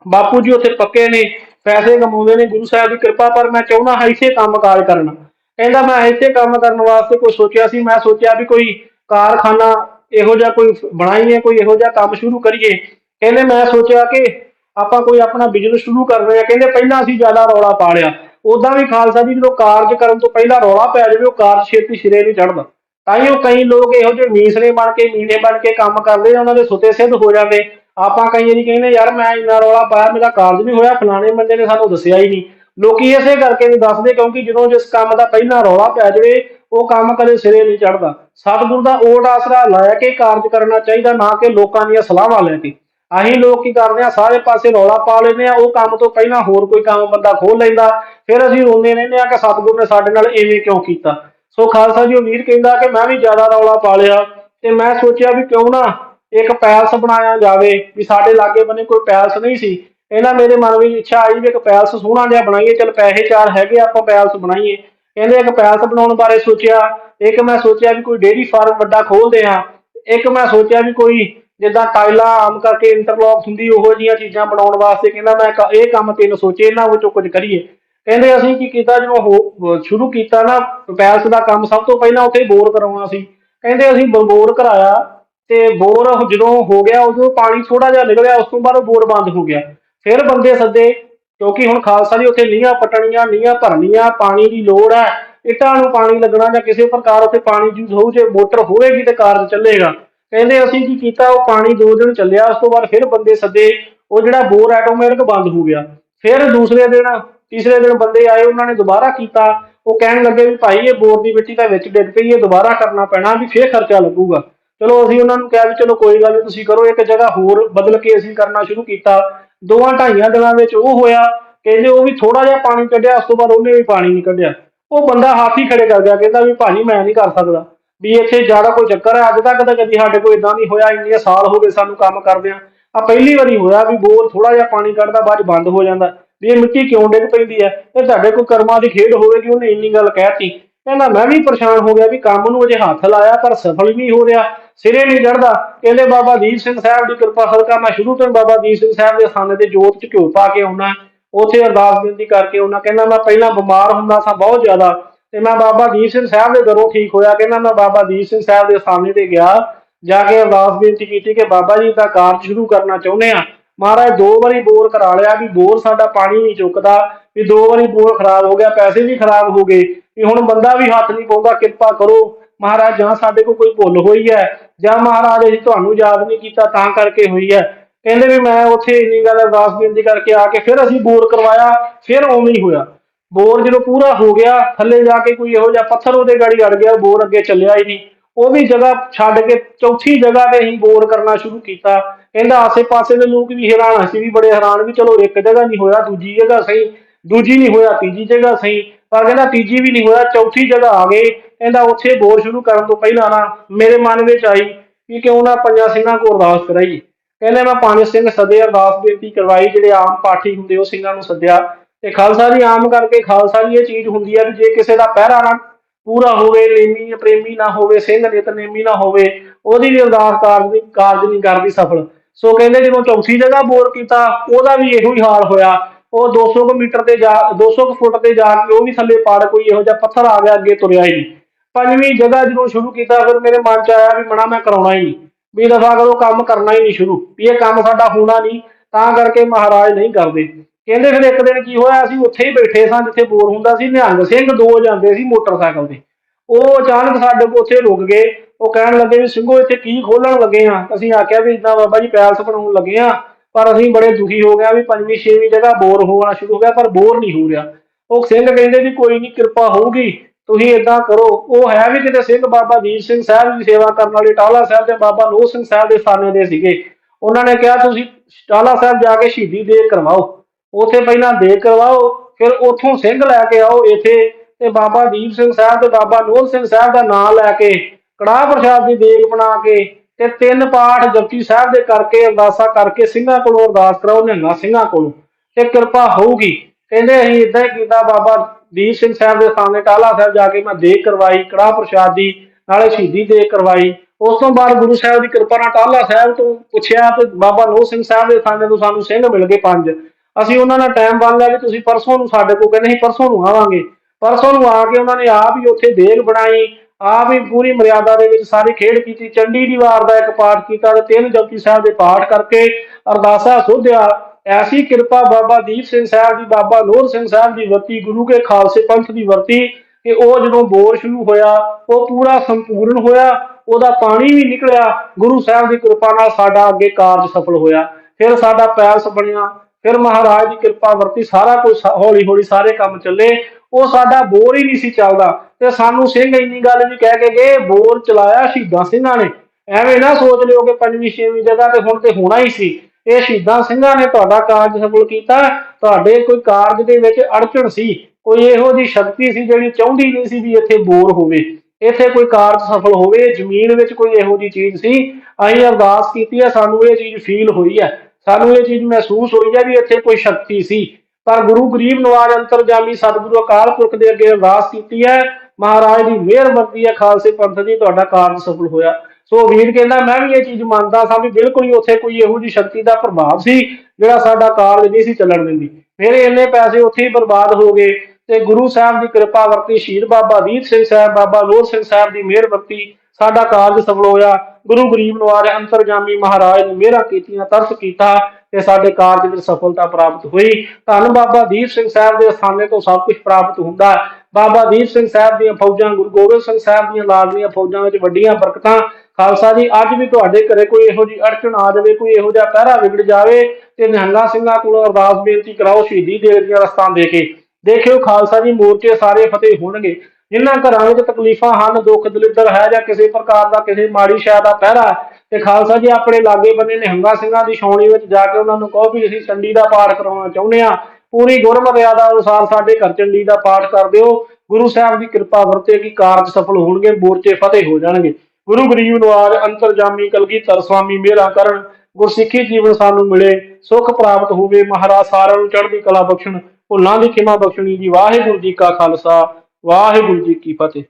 ਬਾਪੂ ਜੀ ਉੱਥੇ ਪੱਕੇ ਨੇ, ਪੈਸੇ ਕਮਾਉਂਦੇ ਨੇ, ਗੁਰੂ ਸਾਹਿਬ ਦੀ ਕਿਰਪਾ, ਪਰ ਮੈਂ ਚਾਹੁੰਦਾ ਹਾਂ ਇੱਥੇ ਕੰਮਕਾਰ ਕਰਨਾ। ਕਹਿੰਦਾ ਮੈਂ ਇੱਥੇ ਕੰਮ ਕਰਨ ਵਾਸਤੇ ਕੋਈ ਸੋਚਿਆ ਸੀ, ਮੈਂ ਸੋਚਿਆ ਵੀ ਕੋਈ ਕਾਰਖਾਨਾ ਇਹੋ ਜਿਹਾ ਕੋਈ ਬਣਾਈਏ, ਕੋਈ ਇਹੋ ਜਿਹਾ ਕੰਮ ਸ਼ੁਰੂ ਕਰੀਏ। ਕਹਿੰਦੇ ਮੈਂ ਸੋਚਿਆ ਕਿ ਆਪਾਂ ਕੋਈ ਆਪਣਾ ਬਿਜ਼ਨਸ ਸ਼ੁਰੂ ਕਰ ਰਹੇ ਆ ਕਹਿੰਦੇ ਪਹਿਲਾਂ ਅਸੀਂ ਜ਼ਿਆਦਾ ਰੌਲਾ ਪਾ ਲਿਆ। ਉਦਾਂ ਵੀ ਖਾਲਸਾ ਜੀ ਜਦੋਂ ਕਾਰਜ ਕਰਨ ਤੋਂ ਪਹਿਲਾਂ ਰੌਲਾ ਪੈ ਜਾਵੇ, ਉਹ ਕਾਰਜ ਛੇਤੀ ਸਿਰੇ ਨਹੀਂ ਚੜ੍ਹਦਾ ਉਹ ਕਈ ਲੋਕ ਇਹੋ ਜਿਹੇ ਮੀਸਰੇ ਬਣ ਕੇ, ਮੀਨੇ ਬਣ ਕੇ ਕੰਮ ਕਰਦੇ ਆ, ਉਹਨਾਂ ਦੇ ਸੁੱਤੇ ਸਿੱਧ ਹੋ ਜਾਂਦੇ। ਆਪਾਂ ਕਈ ਵਾਰੀ ਕਹਿੰਦੇ, ਯਾਰ, ਮੈਂ ਇੰਨਾ ਰੌਲਾ ਪਾਇਆ, ਮੇਰਾ ਕਾਰਜ ਨਹੀਂ ਹੋਇਆ, ਫਲਾਣੇ ਬੰਦੇ ਨੇ ਸਾਨੂੰ ਦੱਸਿਆ ਹੀ ਨਹੀਂ। ਲੋਕੀ ਇਸੇ ਕਰਕੇ ਨਹੀਂ ਦੱਸਦੇ, ਕਿਉਂਕਿ ਜਦੋਂ ਜਿਸ ਕੰਮ ਦਾ ਪਹਿਲਾਂ ਰੌਲਾ ਪੈ ਜਾਵੇ, ਉਹ ਕੰਮ ਕਦੇ ਸਿਰੇ ਨਹੀਂ ਚੜ੍ਹਦਾ। ਸਤਿਗੁਰ ਦਾ ਓਟ ਆਸਰਾ ਲੈ ਕੇ ਕਾਰਜ ਕਰਨਾ ਚਾਹੀਦਾ, ਨਾ ਕਿ ਲੋਕਾਂ ਦੀਆਂ ਸਲਾਹਾਂ ਲੈ ਕੇ। ਅਸੀਂ ਲੋਕ ਕੀ ਕਰਦੇ ਆ ਸਾਰੇ ਪਾਸੇ ਰੌਲਾ ਪਾ ਲੈਂਦੇ ਆ ਉਹ ਕੰਮ ਤੋਂ ਪਹਿਲਾਂ ਹੋਰ ਕੋਈ ਕੰਮ ਬੰਦਾ ਖੋਲ ਲੈਂਦਾ, ਫਿਰ ਅਸੀਂ ਰੋਂਦੇ ਰਹਿੰਦੇ ਆ ਕਿ ਸਤਿਗੁਰ ਨੇ ਸਾਡੇ ਨਾਲ ਐਵੇਂ ਕਿਉਂ ਕੀਤਾ। ਸੋ ਖਾਲਸਾ ਜੀ ਉਮੀਦ ਕਹਿੰਦਾ ਕਿ ਮੈਂ ਵੀ ਜ਼ਿਆਦਾ ਰੌਲਾ ਪਾ ਲਿਆ ਤੇ ਮੈਂ ਸੋਚਿਆ ਵੀ ਕਿਉਂ ਨਾ ਇੱਕ ਪੈਲਸ ਬਣਾਇਆ ਜਾਵੇ, ਵੀ ਸਾਡੇ ਲਾਗੇ ਬੰਨੇ ਕੋਈ ਪੈਲਸ ਨਹੀਂ ਸੀ। ਇਹਨਾਂ ਮੇਰੇ ਮਨ ਵਿੱਚ ਇੱਛਾ ਆਈ ਵੀ ਇੱਕ ਪੈਲਸ ਸੋਹਣਾ ਜਿਹਾ ਬਣਾਈਏ, ਚਲ ਪੈਸੇ ਚਾਰ ਹੈਗੇ ਆਪਾਂ ਪੈਲਸ ਬਣਾਈਏ। ਕਹਿੰਦੇ ਇੱਕ ਪੈਲਸ ਬਣਾਉਣ ਬਾਰੇ ਸੋਚਿਆ, ਇੱਕ ਮੈਂ ਸੋਚਿਆ ਵੀ ਕੋਈ ਡੇਅਰੀ ਫਾਰਮ ਵੱਡਾ ਖੋਲਦੇ ਆ ਇੱਕ ਮੈਂ ਸੋਚਿਆ ਵੀ ਕੋਈ ਜਿੱਦਾਂ ਟਾਈਲਾਂ ਆਮ ਕਰਕੇ ਇੰਟਰਲੌਕ ਹੁੰਦੀ, ਉਹੋ ਜਿਹੀਆਂ ਚੀਜ਼ਾਂ ਬਣਾਉਣ ਵਾਸਤੇ ਕਹਿੰਦਾ ਮੈਂ ਇਹ ਕੰਮ ਤਿੰਨ ਸੋਚੇ, ਇਹਨਾਂ ਵਿੱਚੋਂ ਕੁਝ ਕਰੀਏ। ਕਹਿੰਦੇ ਅਸੀਂ ਕੀ ਕੀਤਾ, ਜਦੋਂ ਹੋ- ਸ਼ੁਰੂ ਕੀਤਾ ਨਾ, ਪੈਲਸ ਦਾ ਕੰਮ ਸਭ ਤੋਂ ਪਹਿਲਾਂ ਉੱਥੇ ਬੋਰ ਕਰਾਉਣਾ ਸੀ। ਕਹਿੰਦੇ ਅਸੀਂ ਬੋਰ ਕਰਾਇਆ ਤੇ ਬੋਰ ਜਦੋਂ ਹੋ ਗਿਆ, ਉਦੋਂ ਪਾਣੀ ਥੋੜਾ ਜਿਹਾ ਨਿਕਲਿਆ, ਉਸ ਤੋਂ ਬਾਅਦ ਉਹ ਬੋਰ ਬੰਦ ਹੋ ਗਿਆ। ਫਿਰ ਬੰਦੇ ਸੱਦੇ, ਕਿਉਂਕਿ ਹੁਣ ਖਾਲਸਾ ਜੀ ਉੱਥੇ ਨੀਹਾਂ ਪਟਣੀਆਂ, ਨੀਹਾਂ ਭਰਨੀਆਂ, ਪਾਣੀ ਦੀ ਲੋੜ ਹੈ। ਇੱਟਾਂ ਨੂੰ ਪਾਣੀ ਲੱਗਣਾ ਜਾਂ ਕਿਸੇ ਪ੍ਰਕਾਰ ਉੱਥੇ ਪਾਣੀ ਯੂਜ਼ ਹੋਊ, ਜੇ ਮੋਟਰ ਹੋਵੇਗੀ ਤੇ ਕਾਰਜ ਚੱਲੇਗਾ। ਕਹਿੰਦੇ ਅਸੀਂ ਕੀ ਕੀਤਾ, ਉਹ ਪਾਣੀ ਦੋ ਦਿਨ ਚੱਲਿਆ, ਉਸ ਤੋਂ ਬਾਅਦ ਫਿਰ ਬੰਦੇ ਸੱਦੇ, ਉਹ ਜਿਹੜਾ ਬੋਰ ਆਟੋਮੈਟਿਕ ਬੰਦ ਹੋ ਗਿਆ। ਫਿਰ ਦੂਸਰੇ ਦਿਨ, ਤੀਸਰੇ ਦਿਨ ਬੰਦੇ ਆਏ, ਉਹਨਾਂ ਨੇ ਦੁਬਾਰਾ ਕੀਤਾ। ਉਹ ਕਹਿਣ ਲੱਗੇ ਵੀ ਭਾਈ, ਇਹ ਬੋਰ ਦੀ ਮਿੱਟੀ ਤਾਂ ਵਿੱਚ ਡਿੱਗ ਪਈ ਇਹ ਦੁਬਾਰਾ ਕਰਨਾ ਪੈਣਾ ਵੀ ਫੇਰ ਖਰਚਾ ਲੱਗੂਗਾ। ਚਲੋ ਅਸੀਂ ਉਹਨਾਂ ਨੂੰ ਕਿਹਾ ਵੀ ਚਲੋ ਕੋਈ ਗੱਲ ਨਹੀਂ, ਤੁਸੀਂ ਕਰੋ, ਇੱਕ ਜਗ੍ਹਾ ਹੋਰ ਬਦਲ ਕੇ ਅਸੀਂ ਕਰਨਾ ਸ਼ੁਰੂ ਕੀਤਾ। ਦੋਵਾਂ ਢਾਈਆਂ ਦਿਨਾਂ ਵਿੱਚ ਉਹ ਹੋਇਆ, ਕਹਿੰਦੇ ਉਹ ਵੀ ਥੋੜਾ ਜਿਹਾ ਪਾਣੀ ਕੱਢਿਆ, ਉਸ ਤੋਂ ਬਾਅਦ ਉਹਨੇ ਵੀ ਪਾਣੀ ਨਹੀਂ ਕੱਢਿਆ। ਉਹ ਬੰਦਾ ਹੱਥ ਹੀ ਖੜੇ ਕਰ ਗਿਆ, ਕਹਿੰਦਾ ਵੀ ਭਾਜੀ ਮੈਂ ਨਹੀਂ ਕਰ ਸਕਦਾ। ਵੀ ਇੱਥੇ ਜ਼ਿਆਦਾ ਕੋਈ ਚੱਕਰ ਹੈ? ਅੱਜ ਤੱਕ ਤਾਂ ਕਦੀ ਸਾਡੇ ਕੋਲ ਇਦਾਂ ਨਹੀਂ ਹੋਇਆ, ਇੰਨੇ ਸਾਲ ਹੋ ਗਏ ਸਾਨੂੰ ਕੰਮ ਕਰਦਿਆਂ ਆ। ਪਹਿਲੀ ਵਾਰੀ ਹੋਇਆ ਵੀ ਬੋਰ ਥੋੜਾ ਜਿਹਾ ਪਾਣੀ ਕੱਢਦਾ, ਬਾਅਦ 'ਚ ਬੰਦ ਹੋ ਜਾਂਦਾ। ਵੀ ਇਹ ਮਿੱਟੀ ਕਿਉਂ ਡਿੱਗ ਪੈਂਦੀ ਹੈ? ਇਹ ਤੁਹਾਡੇ ਕੋਈ ਕਰਮਾਂ ਦੀ ਖੇਡ ਹੋਵੇਗੀ, ਉਹਨੇ ਇੰਨੀ ਗੱਲ ਕਹਿਤੀ। ਕਹਿੰਦਾ, ਮੈਂ ਵੀ ਪਰੇਸ਼ਾਨ ਹੋ ਗਿਆ ਵੀ ਕੰਮ ਨੂੰ ਅਜੇ ਹੱਥ ਲਾਇਆ, ਪਰ ਸਫਲ ਨਹੀਂ ਹੋ ਰਿਹਾ। ਸਿਰੇ ਨਹੀਂ ਚੜਦਾ ਕਹਿੰਦੇ, ਬਾਬਾ ਦੀਪ ਸਿੰਘ ਸਾਹਿਬ ਦੀ ਕਿਰਪਾ ਸਦਕਾ ਮੈਂ ਸ਼ੁਰੂ ਤੋਂ ਬਾਬਾ ਦੀਪ ਸਿੰਘ ਸਾਹਿਬ ਦੇ ਸਾਹਮਣੇ ਤੇ ਜੋਤ ਚ ਘਿਓ ਪਾ ਕੇ ਆਉਣਾ ਉੱਥੇ ਅਰਦਾਸ ਬੇਨਤੀ ਕਰਕੇ ਉਹਨਾਂ ਕਹਿੰਦਾ, ਮੈਂ ਪਹਿਲਾਂ ਬਿਮਾਰ ਹੁੰਦਾ ਸਾਂ, ਬਹੁਤ ਜ਼ਿਆਦਾ। ਤੇ ਮੈਂ ਬਾਬਾ ਦੀਪ ਸਿੰਘ ਸਾਹਿਬ ਦੇ ਦਰੋਂ ਠੀਕ ਹੋਇਆ ਕਹਿੰਦਾ ਮੈਂ ਬਾਬਾ ਦੀਪ ਸਿੰਘ ਸਾਹਿਬ ਦੇ ਸਾਹਮਣੇ ਤੇ ਗਿਆ, ਜਾ ਕੇ ਅਰਦਾਸ ਬੇਨਤੀ ਕੀਤੀ ਕਿ ਬਾਬਾ ਜੀ ਦਾ ਕਾਰਜ ਸ਼ੁਰੂ ਕਰਨਾ ਚਾਹੁੰਦੇ ਆ ਮਹਾਰਾਜ, ਦੋ ਵਾਰੀ ਬੋਰ ਕਰਾ ਲਿਆ ਵੀ ਬੋਰ ਸਾਡਾ ਪਾਣੀ ਨਹੀਂ ਚੁੱਕਦਾ, ਵੀ ਦੋ ਵਾਰੀ ਬੋਰ ਖਰਾਬ ਹੋ ਗਿਆ, ਪੈਸੇ ਵੀ ਖਰਾਬ ਹੋ ਗਏ, ਵੀ ਹੁਣ ਬੰਦਾ ਵੀ ਹੱਥ ਨਹੀਂ ਪਾਉਂਦਾ, ਕਿਰਪਾ ਕਰੋ। ਮਹਾਰਾਜ, ਜਾਂ ਸਾਡੇ ਕੋਲ ਕੋਈ ਭੁੱਲ ਹੋਈ ਹੈ, ਜਾਂ ਮਹਾਰਾਜ ਅਸੀਂ ਤੁਹਾਨੂੰ ਯਾਦ ਨਹੀਂ ਕੀਤਾ, ਤਾਂ ਕਰਕੇ ਹੋਈ ਹੈ। ਕਹਿੰਦੇ ਵੀ ਮੈਂ ਉੱਥੇ ਇੰਨੀ ਗੱਲ ਅਰਦਾਸ ਬੇਨਤੀ ਕਰਕੇ ਆ ਕੇ ਫਿਰ ਅਸੀਂ ਬੋਰ ਕਰਵਾਇਆ, ਫਿਰ ਉਵੇਂ ਹੀ ਹੋਇਆ। ਬੋਰ ਜਦੋਂ ਪੂਰਾ ਹੋ ਗਿਆ, ਥੱਲੇ ਜਾ ਕੇ ਕੋਈ ਇਹੋ ਜਿਹਾ ਪੱਥਰ ਉਹਦੇ ਗਾੜੀ ਅੜ ਗਿਆ, ਉਹ ਬੋਰ ਅੱਗੇ ਚੱਲਿਆ ਹੀ ਨਹੀਂ। ਉਹ ਵੀ ਜਗ੍ਹਾ ਛੱਡ ਕੇ ਚੌਥੀ ਜਗ੍ਹਾ ਤੇ ਅਸੀਂ ਬੋਰ ਕਰਨਾ ਸ਼ੁਰੂ ਕੀਤਾ। ਕਹਿੰਦਾ ਆਸੇ-ਪਾਸੇ ਦੇ ਲੋਕ ਵੀ ਹੈਰਾਨ, ਅਸੀਂ ਵੀ ਬੜੇ ਹੈਰਾਨ ਵੀ ਚਲੋ ਇੱਕ ਜਗ੍ਹਾ ਨਹੀਂ ਹੋਇਆ, ਦੂਜੀ ਜਗ੍ਹਾ ਸਹੀ, ਦੂਜੀ ਨਹੀਂ ਹੋਇਆ, ਤੀਜੀ ਜਗ੍ਹਾ ਸਹੀ। ਪਰ ਕਹਿੰਦਾ ਤੀਜੀ ਵੀ ਨਹੀਂ ਹੋਇਆ, ਚੌਥੀ ਜਗ੍ਹਾ ਆ ਗਏ। ਕਹਿੰਦਾ ਉੱਥੇ ਬੋਰ ਸ਼ੁਰੂ ਕਰਨ ਤੋਂ ਪਹਿਲਾਂ ਨਾ ਮੇਰੇ ਮਨ ਵਿੱਚ ਆਈ ਕਿ ਕਿਉਂ ਨਾ ਪੰਜਾਂ ਸਿੰਘਾਂ ਕੋਲ ਅਰਦਾਸ ਕਰਾਈ ਕਹਿੰਦੇ ਮੈਂ ਪੰਜ ਸਿੰਘ ਸਦੇ, ਅਰਦਾਸ ਬੇਨਤੀ ਕਰਵਾਈ, ਜਿਹੜੇ ਆਮ ਪਾਠੀ ਹੁੰਦੇ, ਉਹ ਸਿੰਘਾਂ ਨੂੰ ਸੱਦਿਆ। ਤੇ ਖਾਲਸਾ ਜੀ ਆਮ ਕਰਕੇ ਖਾਲਸਾ ਜੀ ਇਹ ਚੀਜ਼ ਹੁੰਦੀ ਹੈ ਵੀ ਜੇ ਕਿਸੇ ਦਾ ਪਹਿਰਾ ਨਾ ਪੂਰਾ ਹੋਵੇ ਨੇਮੀ ਪ੍ਰੇਮੀ ਨਾ ਹੋਵੇ, ਸਿੰਘ ਨਿਤਨੇਮੀ ਨਾ ਹੋਵੇ, ਉਹਦੀ ਵੀ ਅਰਦਾਸ ਕਾਰਜ ਨਹੀਂ ਕਾਰਜ ਨਹੀਂ ਕਰਦੀ ਸਫਲ। ਸੋ ਕਹਿੰਦੇ ਜਦੋਂ ਚੌਥੀ ਜਗ੍ਹਾ ਬੋਰ ਕੀਤਾ, ਉਹਦਾ ਵੀ ਇਹੋ ਹੀ ਹਾਲ ਹੋਇਆ। ਉਹ 200 ਕੁ ਮੀਟਰ ਤੇ ਜਾ 200 ਕੁ ਫੁੱਟ ਤੇ ਜਾ ਕੇ ਉਹ ਵੀ ਥੱਲੇ ਪਾੜ ਕੋਈ ਇਹੋ ਜਿਹਾ ਪੱਥਰ ਆ ਗਿਆ, ਅੱਗੇ ਤੁਰਿਆ ਹੀ ਨਹੀਂ। ਪੰਜਵੀਂ ਜਗ੍ਹਾ ਜਦੋਂ ਸ਼ੁਰੂ ਕੀਤਾ, ਫਿਰ ਮੇਰੇ ਮਨ ਚ ਆਇਆ ਵੀ ਮਣਾ ਮੈਂ ਕਰਾਉਣਾ ਹੀ ਨਹੀਂ। ਵੀ ਦਫਾ ਕਰੋ, ਕੰਮ ਕਰਨਾ ਹੀ ਨਹੀਂ ਸ਼ੁਰੂ। ਵੀ ਇਹ ਕੰਮ ਸਾਡਾ ਹੋਣਾ ਨਹੀਂ, ਤਾਂ ਕਰਕੇ ਮਹਾਰਾਜ ਨਹੀਂ ਕਰਦੇ। ਕਹਿੰਦੇ ਫਿਰ ਇੱਕ ਦਿਨ ਕੀ ਹੋਇਆ, ਅਸੀਂ ਉੱਥੇ ਹੀ ਬੈਠੇ ਸਾਂ ਜਿੱਥੇ ਬੋਰ ਹੁੰਦਾ ਸੀ, ਨਿਹੰਗ ਸਿੰਘ ਦੋ ਜਾਂਦੇ ਸੀ ਮੋਟਰਸਾਈਕਲ ਤੇ। ਉਹ ਅਚਾਨਕ ਸਾਡੇ ਕੋਲ ਉੱਥੇ ਰੁਕ ਗਏ, ਉਹ ਕਹਿਣ ਲੱਗੇ ਵੀ ਸਿੰਘੋ, ਇੱਥੇ ਕੀ ਖੋਲਣ ਲੱਗੇ ਆ? ਅਸੀਂ ਆਖਿਆ ਵੀ ਇਦਾਂ ਬਾਬਾ ਜੀ ਪੈਲਸ ਬਣਾਉਣ ਲੱਗੇ ਆ, ਪਰ ਅਸੀਂ ਬੜੇ ਦੁਖੀ ਹੋ ਗਏ ਵੀ ਪੰਜਵੀਂ, ਛੇਵੀਂ ਜਗ੍ਹਾ ਬੋਰ ਹੋਣਾ ਸ਼ੁਰੂ ਹੋ ਗਿਆ, ਪਰ ਬੋਰ ਨਹੀਂ ਹੋ ਰਿਹਾ। ਉਹ ਸਿੰਘ ਕਹਿੰਦੇ ਵੀ ਕੋਈ ਨਹੀਂ, ਕਿਰਪਾ ਹੋਊਗੀ, ਤੁਸੀਂ ਇਦਾਂ ਕਰੋ। ਉਹ ਹੈ ਵੀ ਕਿਤੇ ਸਿੰਘ ਬਾਬਾ ਦੀਪ ਸਿੰਘ ਸਾਹਿਬ ਦੀ ਸੇਵਾ ਕਰਨ ਵਾਲੇ ਟਾਲਾ ਸਾਹਿਬ ਤੇ ਬਾਬਾ ਨੋਹ ਸਿੰਘ ਸਾਹਿਬ ਦੇ ਸਥਾਨੇ ਦੇ ਸੀਗੇ। ਉਹਨਾਂ ਨੇ ਕਿਹਾ, ਤੁਸੀਂ ਟਾਲਾ ਸਾਹਿਬ ਜਾ ਕੇ ਸ਼ਹੀਦੀ ਦੇ ਕਰਵਾਓ। ਉਥੇ ਪਹਿਲਾਂ ਦੇਖ ਕਰਵਾਓ, ਫਿਰ ਉਥੋਂ ਸਿੰਘ ਲੈ ਕੇ ਆਓ ਇੱਥੇ ਤੇ ਬਾਬਾ ਦੀਪ ਸਿੰਘ ਸਾਹਿਬ ਤੇ ਬਾਬਾ ਨੋਹ ਸਿੰਘ ਸਾਹਿਬ ਦਾ ਨਾਮ ਲੈ ਕੇ, ਕੜਾਹ ਪ੍ਰਸ਼ਾਦ ਦੀ ਦੇਗ ਬਣਾ ਕੇ ਤੇ ਤਿੰਨ ਪਾਠ ਜਪਜੀ ਸਾਹਿਬ ਦੇ ਕਰਕੇ, ਅਰਦਾਸਾ ਕਰਕੇ ਸਿੰਘਾਂ ਕੋਲੋਂ ਅਰਦਾਸ ਕਰਾਓ, ਨਿਹੰਗਾ ਸਿੰਘਾਂ ਕੋਲੋਂ। ਤੇ ਕਿਰਪਾ ਹੋਊਗੀ। ਕਹਿੰਦੇ ਅਸੀਂ ਇਦਾਂ ਹੀ ਕੀਤਾ, ਬਾਬਾ ਦੀਪ ਸਿੰਘ ਸਾਹਿਬ ਦੇ ਸਾਹਮਣੇ ਟਾਲਾ ਸਾਹਿਬ ਜਾ ਕੇ ਮੈਂ ਦੇਖ ਕਰਵਾਈ, ਕੜਾਹ ਪ੍ਰਸ਼ਾਦ ਦੀ, ਨਾਲੇ ਸ਼ਹੀਦੀ ਦੇਗ ਕਰਵਾਈ। ਉਸ ਤੋਂ ਬਾਅਦ ਗੁਰੂ ਸਾਹਿਬ ਦੀ ਕਿਰਪਾ ਨਾਲ ਟਾਲਾ ਸਾਹਿਬ ਤੋਂ ਪੁੱਛਿਆ ਤੇ ਬਾਬਾ ਨੋਹ ਸਿੰਘ ਸਾਹਿਬ ਦੇ ਸਾਹਮਣੇ ਤੋਂ ਸਾਨੂੰ ਸਿੰਘ ਮਿਲ ਗਏ ਪੰਜ। ਅਸੀਂ ਉਹਨਾਂ ਨਾਲ ਟਾਈਮ ਬੰਨ ਲਿਆ ਵੀ ਤੁਸੀਂ ਪਰਸੋਂ ਨੂੰ ਸਾਡੇ ਕੋਲ ਕਹਿੰਦੇ ਸੀ ਪਰਸੋਂ ਨੂੰ ਆਵਾਂਗੇ। ਪਰਸੋਂ ਨੂੰ ਆ ਕੇ ਉਹਨਾਂ ਨੇ ਆਪ ਹੀ ਉੱਥੇ ਦੇਗ ਬਣਾਈ, ਆਪ ਹੀ ਪੂਰੀ ਮਰਿਆਦਾ ਦੇ ਵਿੱਚ ਸਾਰੀ ਖੇਡ ਕੀਤੀ, ਚੰਡੀ ਦੀ ਵਾਰ ਦਾ ਇੱਕ ਪਾਠ ਕੀਤਾ ਤੇ ਤਿੰਨ ਜਪਜੀ ਸਾਹਿਬ ਦੇ ਪਾਠ ਕਰਕੇ ਅਰਦਾਸਾ ਸੋਧਿਆ ਐਸੀ ਕਿਰਪਾ ਬਾਬਾ ਦੀਪ ਸਿੰਘ ਸਾਹਿਬ ਦੀ, ਬਾਬਾ ਲੋਰ ਸਿੰਘ ਸਾਹਿਬ ਦੀ ਵਰਤੀ, ਗੁਰੂ ਕੇ ਖਾਲਸੇ ਪੰਥ ਦੀ ਵਰਤੀ ਕਿ ਉਹ ਜਦੋਂ ਬੋਰ ਸ਼ੁਰੂ ਹੋਇਆ, ਉਹ ਪੂਰਾ ਸੰਪੂਰਨ ਹੋਇਆ, ਉਹਦਾ ਪਾਣੀ ਵੀ ਨਿਕਲਿਆ, ਗੁਰੂ ਸਾਹਿਬ ਦੀ ਕਿਰਪਾ ਨਾਲ ਸਾਡਾ ਅੱਗੇ ਕਾਰਜ ਸਫਲ ਹੋਇਆ। ਫਿਰ ਸਾਡਾ ਪੈਲਸ ਬਣਿਆ ਫਿਰ ਮਹਾਰਾਜ ਦੀ ਕਿਰਪਾ ਵਰਤੀ, ਸਾਰਾ ਕੁਝ ਹੌਲੀ ਹੌਲੀ ਸਾਰੇ ਕੰਮ ਚੱਲੇ। ਉਹ ਸਾਡਾ ਬੋਰ ਹੀ ਨਹੀਂ ਸੀ ਚੱਲਦਾ। ਤੇ ਸਾਨੂੰ ਸਿੰਘ ਇੰਨੀ ਗੱਲ ਵੀ ਕਹਿ ਕੇ ਗਏ, ਬੋਰ ਚਲਾਇਆ ਸ਼ਹੀਦਾਂ ਸਿੰਘਾਂ ਨੇ। ਐਵੇਂ ਨਾ ਸੋਚ ਲਿਓ ਕਿ ਪੰਜਵੀਂ, ਛੇਵੀਂ ਜਗ੍ਹਾ ਤੇ ਹੁਣ ਤੇ ਹੋਣਾ ਹੀ ਸੀ। ਇਹ ਸ਼ਹੀਦਾਂ ਸਿੰਘਾਂ ਨੇ ਤੁਹਾਡਾ ਕਾਰਜ ਸਫਲ ਕੀਤਾ। ਤੁਹਾਡੇ ਕੋਈ ਕਾਰਜ ਦੇ ਵਿੱਚ ਅੜਚਣ ਸੀ। ਕੋਈ ਇਹੋ ਜੀ ਸ਼ਕਤੀ ਸੀ ਜਿਹੜੀ ਚਾਹੁੰਦੀ ਨਹੀਂ ਸੀ ਵੀ ਇੱਥੇ ਬੋਰ ਹੋਵੇ। ਇੱਥੇ ਕੋਈ ਕਾਰਜ ਸਫਲ ਹੋਵੇ, ਜ਼ਮੀਨ ਵਿੱਚ ਕੋਈ ਇਹੋ ਜੀ ਚੀਜ਼ ਸੀ। ਅਸੀਂ ਅਰਦਾਸ ਕੀਤੀ ਹੈ, ਸਾਨੂੰ ਇਹ ਚੀਜ਼ ਫੀਲ ਹੋਈ ਹੈ। ਸਾਨੂੰ ਇਹ ਚੀਜ਼ ਮਹਿਸੂਸ ਹੋਈ ਹੈ ਵੀ ਇੱਥੇ ਕੋਈ ਸ਼ਕਤੀ ਸੀ। ਪਰ ਗੁਰੂ ਗਰੀਬ ਨਵਾਜ ਅੰਤਰਜਾਮੀ ਸਤਿਗੁਰੂ ਅਕਾਲ ਪੁਰਖ ਦੇ ਅੱਗੇ ਅਰਦਾਸ ਕੀਤੀ ਹੈ, ਮਹਾਰਾਜ ਦੀ ਮਿਹਰ ਵਰਤੀ ਹੈ, ਖਾਲਸੇ ਪੰਥ ਦੀ, ਤੁਹਾਡਾ ਕਾਰਜ ਸਫਲ ਹੋਇਆ। ਸੋ ਵੀਰ ਕਹਿੰਦਾ, ਮੈਂ ਵੀ ਇਹ ਚੀਜ਼ ਮੰਨਦਾ ਸਾਂ ਵੀ ਬਿਲਕੁਲ ਹੀ ਉੱਥੇ ਕੋਈ ਇਹੋ ਜਿਹੀ ਸ਼ਕਤੀ ਦਾ ਪ੍ਰਭਾਵ ਸੀ, ਜਿਹੜਾ ਸਾਡਾ ਕਾਰਜ ਨਹੀਂ ਸੀ ਚੱਲਣ ਦਿੰਦੀ। ਮੇਰੇ ਇੰਨੇ ਪੈਸੇ ਉੱਥੇ ਹੀ ਬਰਬਾਦ ਹੋ ਗਏ ਤੇ ਗੁਰੂ ਸਾਹਿਬ ਦੀ ਕਿਰਪਾ ਵਰਤੀ ਸ਼ਹੀਦ ਬਾਬਾ ਦੀਪ ਸਿੰਘ ਸਾਹਿਬ, ਬਾਬਾ ਲੋਰ ਸਿੰਘ ਸਾਹਿਬ ਦੀ ਮਿਹਰ ਵਰਤੀ, ਸਾਡਾ ਕਾਰਜ ਸਫਲ ਹੋਇਆ। ਗੁਰੂ ਗਰੀਬ ਨਵਾਜ ਅੰਤਰਜਾਮੀ ਮਹਾਰਾਜ ਨੇ ਮਿਹਰਾਂ ਕੀਤੀਆਂ, ਤਰਸ ਕੀਤਾ ਤੇ ਸਾਡੇ ਕਾਰਜ ਵਿੱਚ ਸਫਲਤਾ ਪ੍ਰਾਪਤ ਹੋਈ। ਧੰਨ ਬਾਬਾ ਦੀਪ ਸਿੰਘ ਸਾਹਿਬ ਦੇ ਸਥਾਨੇ ਤੋਂ ਸਭ ਕੁਝ ਪ੍ਰਾਪਤ ਹੁੰਦਾ। ਬਾਬਾ ਦੀਪ ਸਿੰਘ ਸਾਹਿਬ ਦੀਆਂ ਫੌਜਾਂ, ਗੁਰੂ ਗੋਬਿੰਦ ਸਿੰਘ ਸਾਹਿਬ ਦੀਆਂ ਲਾਡਲੀਆਂ ਫੌਜਾਂ ਵਿੱਚ ਵੱਡੀਆਂ ਬਰਕਤਾਂ। ਖਾਲਸਾ ਜੀ, ਅੱਜ ਵੀ ਤੁਹਾਡੇ ਘਰੇ ਕੋਈ ਇਹੋ ਜਿਹੀ ਅੜਚਣ ਆ ਜਾਵੇ, ਕੋਈ ਇਹੋ ਜਿਹਾ ਪਹਿਰਾ ਵਿਗੜ ਜਾਵੇ ਤੇ ਨਿਹੰਗਾ ਸਿੰਘਾਂ ਕੋਲੋਂ ਅਰਦਾਸ ਬੇਨਤੀ ਕਰਾਓ, ਸ਼ਹੀਦੀ ਦੇ ਦੀਆਂ ਰਸਤਾਂ ਦੇ ਕੇ। ਦੇਖਿਓ, ਖਾਲਸਾ ਜੀ, ਮੋਰਚੇ ਸਾਰੇ ਫਤਿਹ ਹੋਣਗੇ। ਜਿਨ੍ਹਾਂ ਘਰਾਂ ਵਿੱਚ ਤਕਲੀਫਾਂ ਹਨ, ਦੁੱਖ ਦਲਿੱਦਰ ਹੈ ਜਾਂ ਕਿਸੇ ਪ੍ਰਕਾਰ ਦਾ ਕਿਸੇ ਮਾੜੀ ਸ਼ੈ ਦਾ ਪਹਿਰਾ ਤੇ ਖਾਲਸਾ ਜੀ ਆਪਣੇ ਲਾਗੇ ਬੰਨੇ ਨਿਹੰਗਾ ਸਿੰਘਾਂ ਦੀ ਛਾਉਣੀ ਵਿੱਚ ਜਾ ਕੇ ਉਹਨਾਂ ਨੂੰ ਕਹੋ ਵੀ ਅਸੀਂ ਚੰਡੀ ਦਾ ਪਾਠ ਕਰਾਉਣਾ ਚਾਹੁੰਦੇ ਆ ਪੂਰੀ ਗੁਰਮਰਿਆਦਾ ਅਨੁਸਾਰ ਸਾਡੇ ਘਰ ਚੰਡੀ ਦਾ ਪਾਠ ਕਰ ਦਿਓ। ਗੁਰੂ ਸਾਹਿਬ ਦੀ ਕਿਰਪਾ ਵਰਤੇ ਕਿ ਕਾਰਜ ਸਫਲ ਹੋਣਗੇ, ਮੋਰਚੇ ਫਤਿਹ ਹੋ ਜਾਣਗੇ। ਗੁਰੂ ਗਰੀਬ ਨਵਾਜ ਅੰਤਰਜਾਮੀ ਕਲਗੀਧਰ ਸਵਾਮੀ ਮੇਰਾ ਕਰਨ, ਗੁਰਸਿੱਖੀ ਜੀਵਨ ਸਾਨੂੰ ਮਿਲੇ, ਸੁਖ ਪ੍ਰਾਪਤ ਹੋਵੇ। ਮਹਾਰਾਜ ਸਾਰਿਆਂ ਨੂੰ ਚੜ੍ਹਦੀ ਕਲਾ ਬਖਸ਼ਣ, ਭੁੱਲਾਂ ਦੀ ਖਿਮਾ ਬਖਸ਼ਣੀ ਜੀ। ਵਾਹਿਗੁਰੂ ਜੀ ਕਾ ਖਾਲਸਾ। ਵਾਹਿਗੁਰੂ ਜੀ ਕੀ ਫਤਿਹ।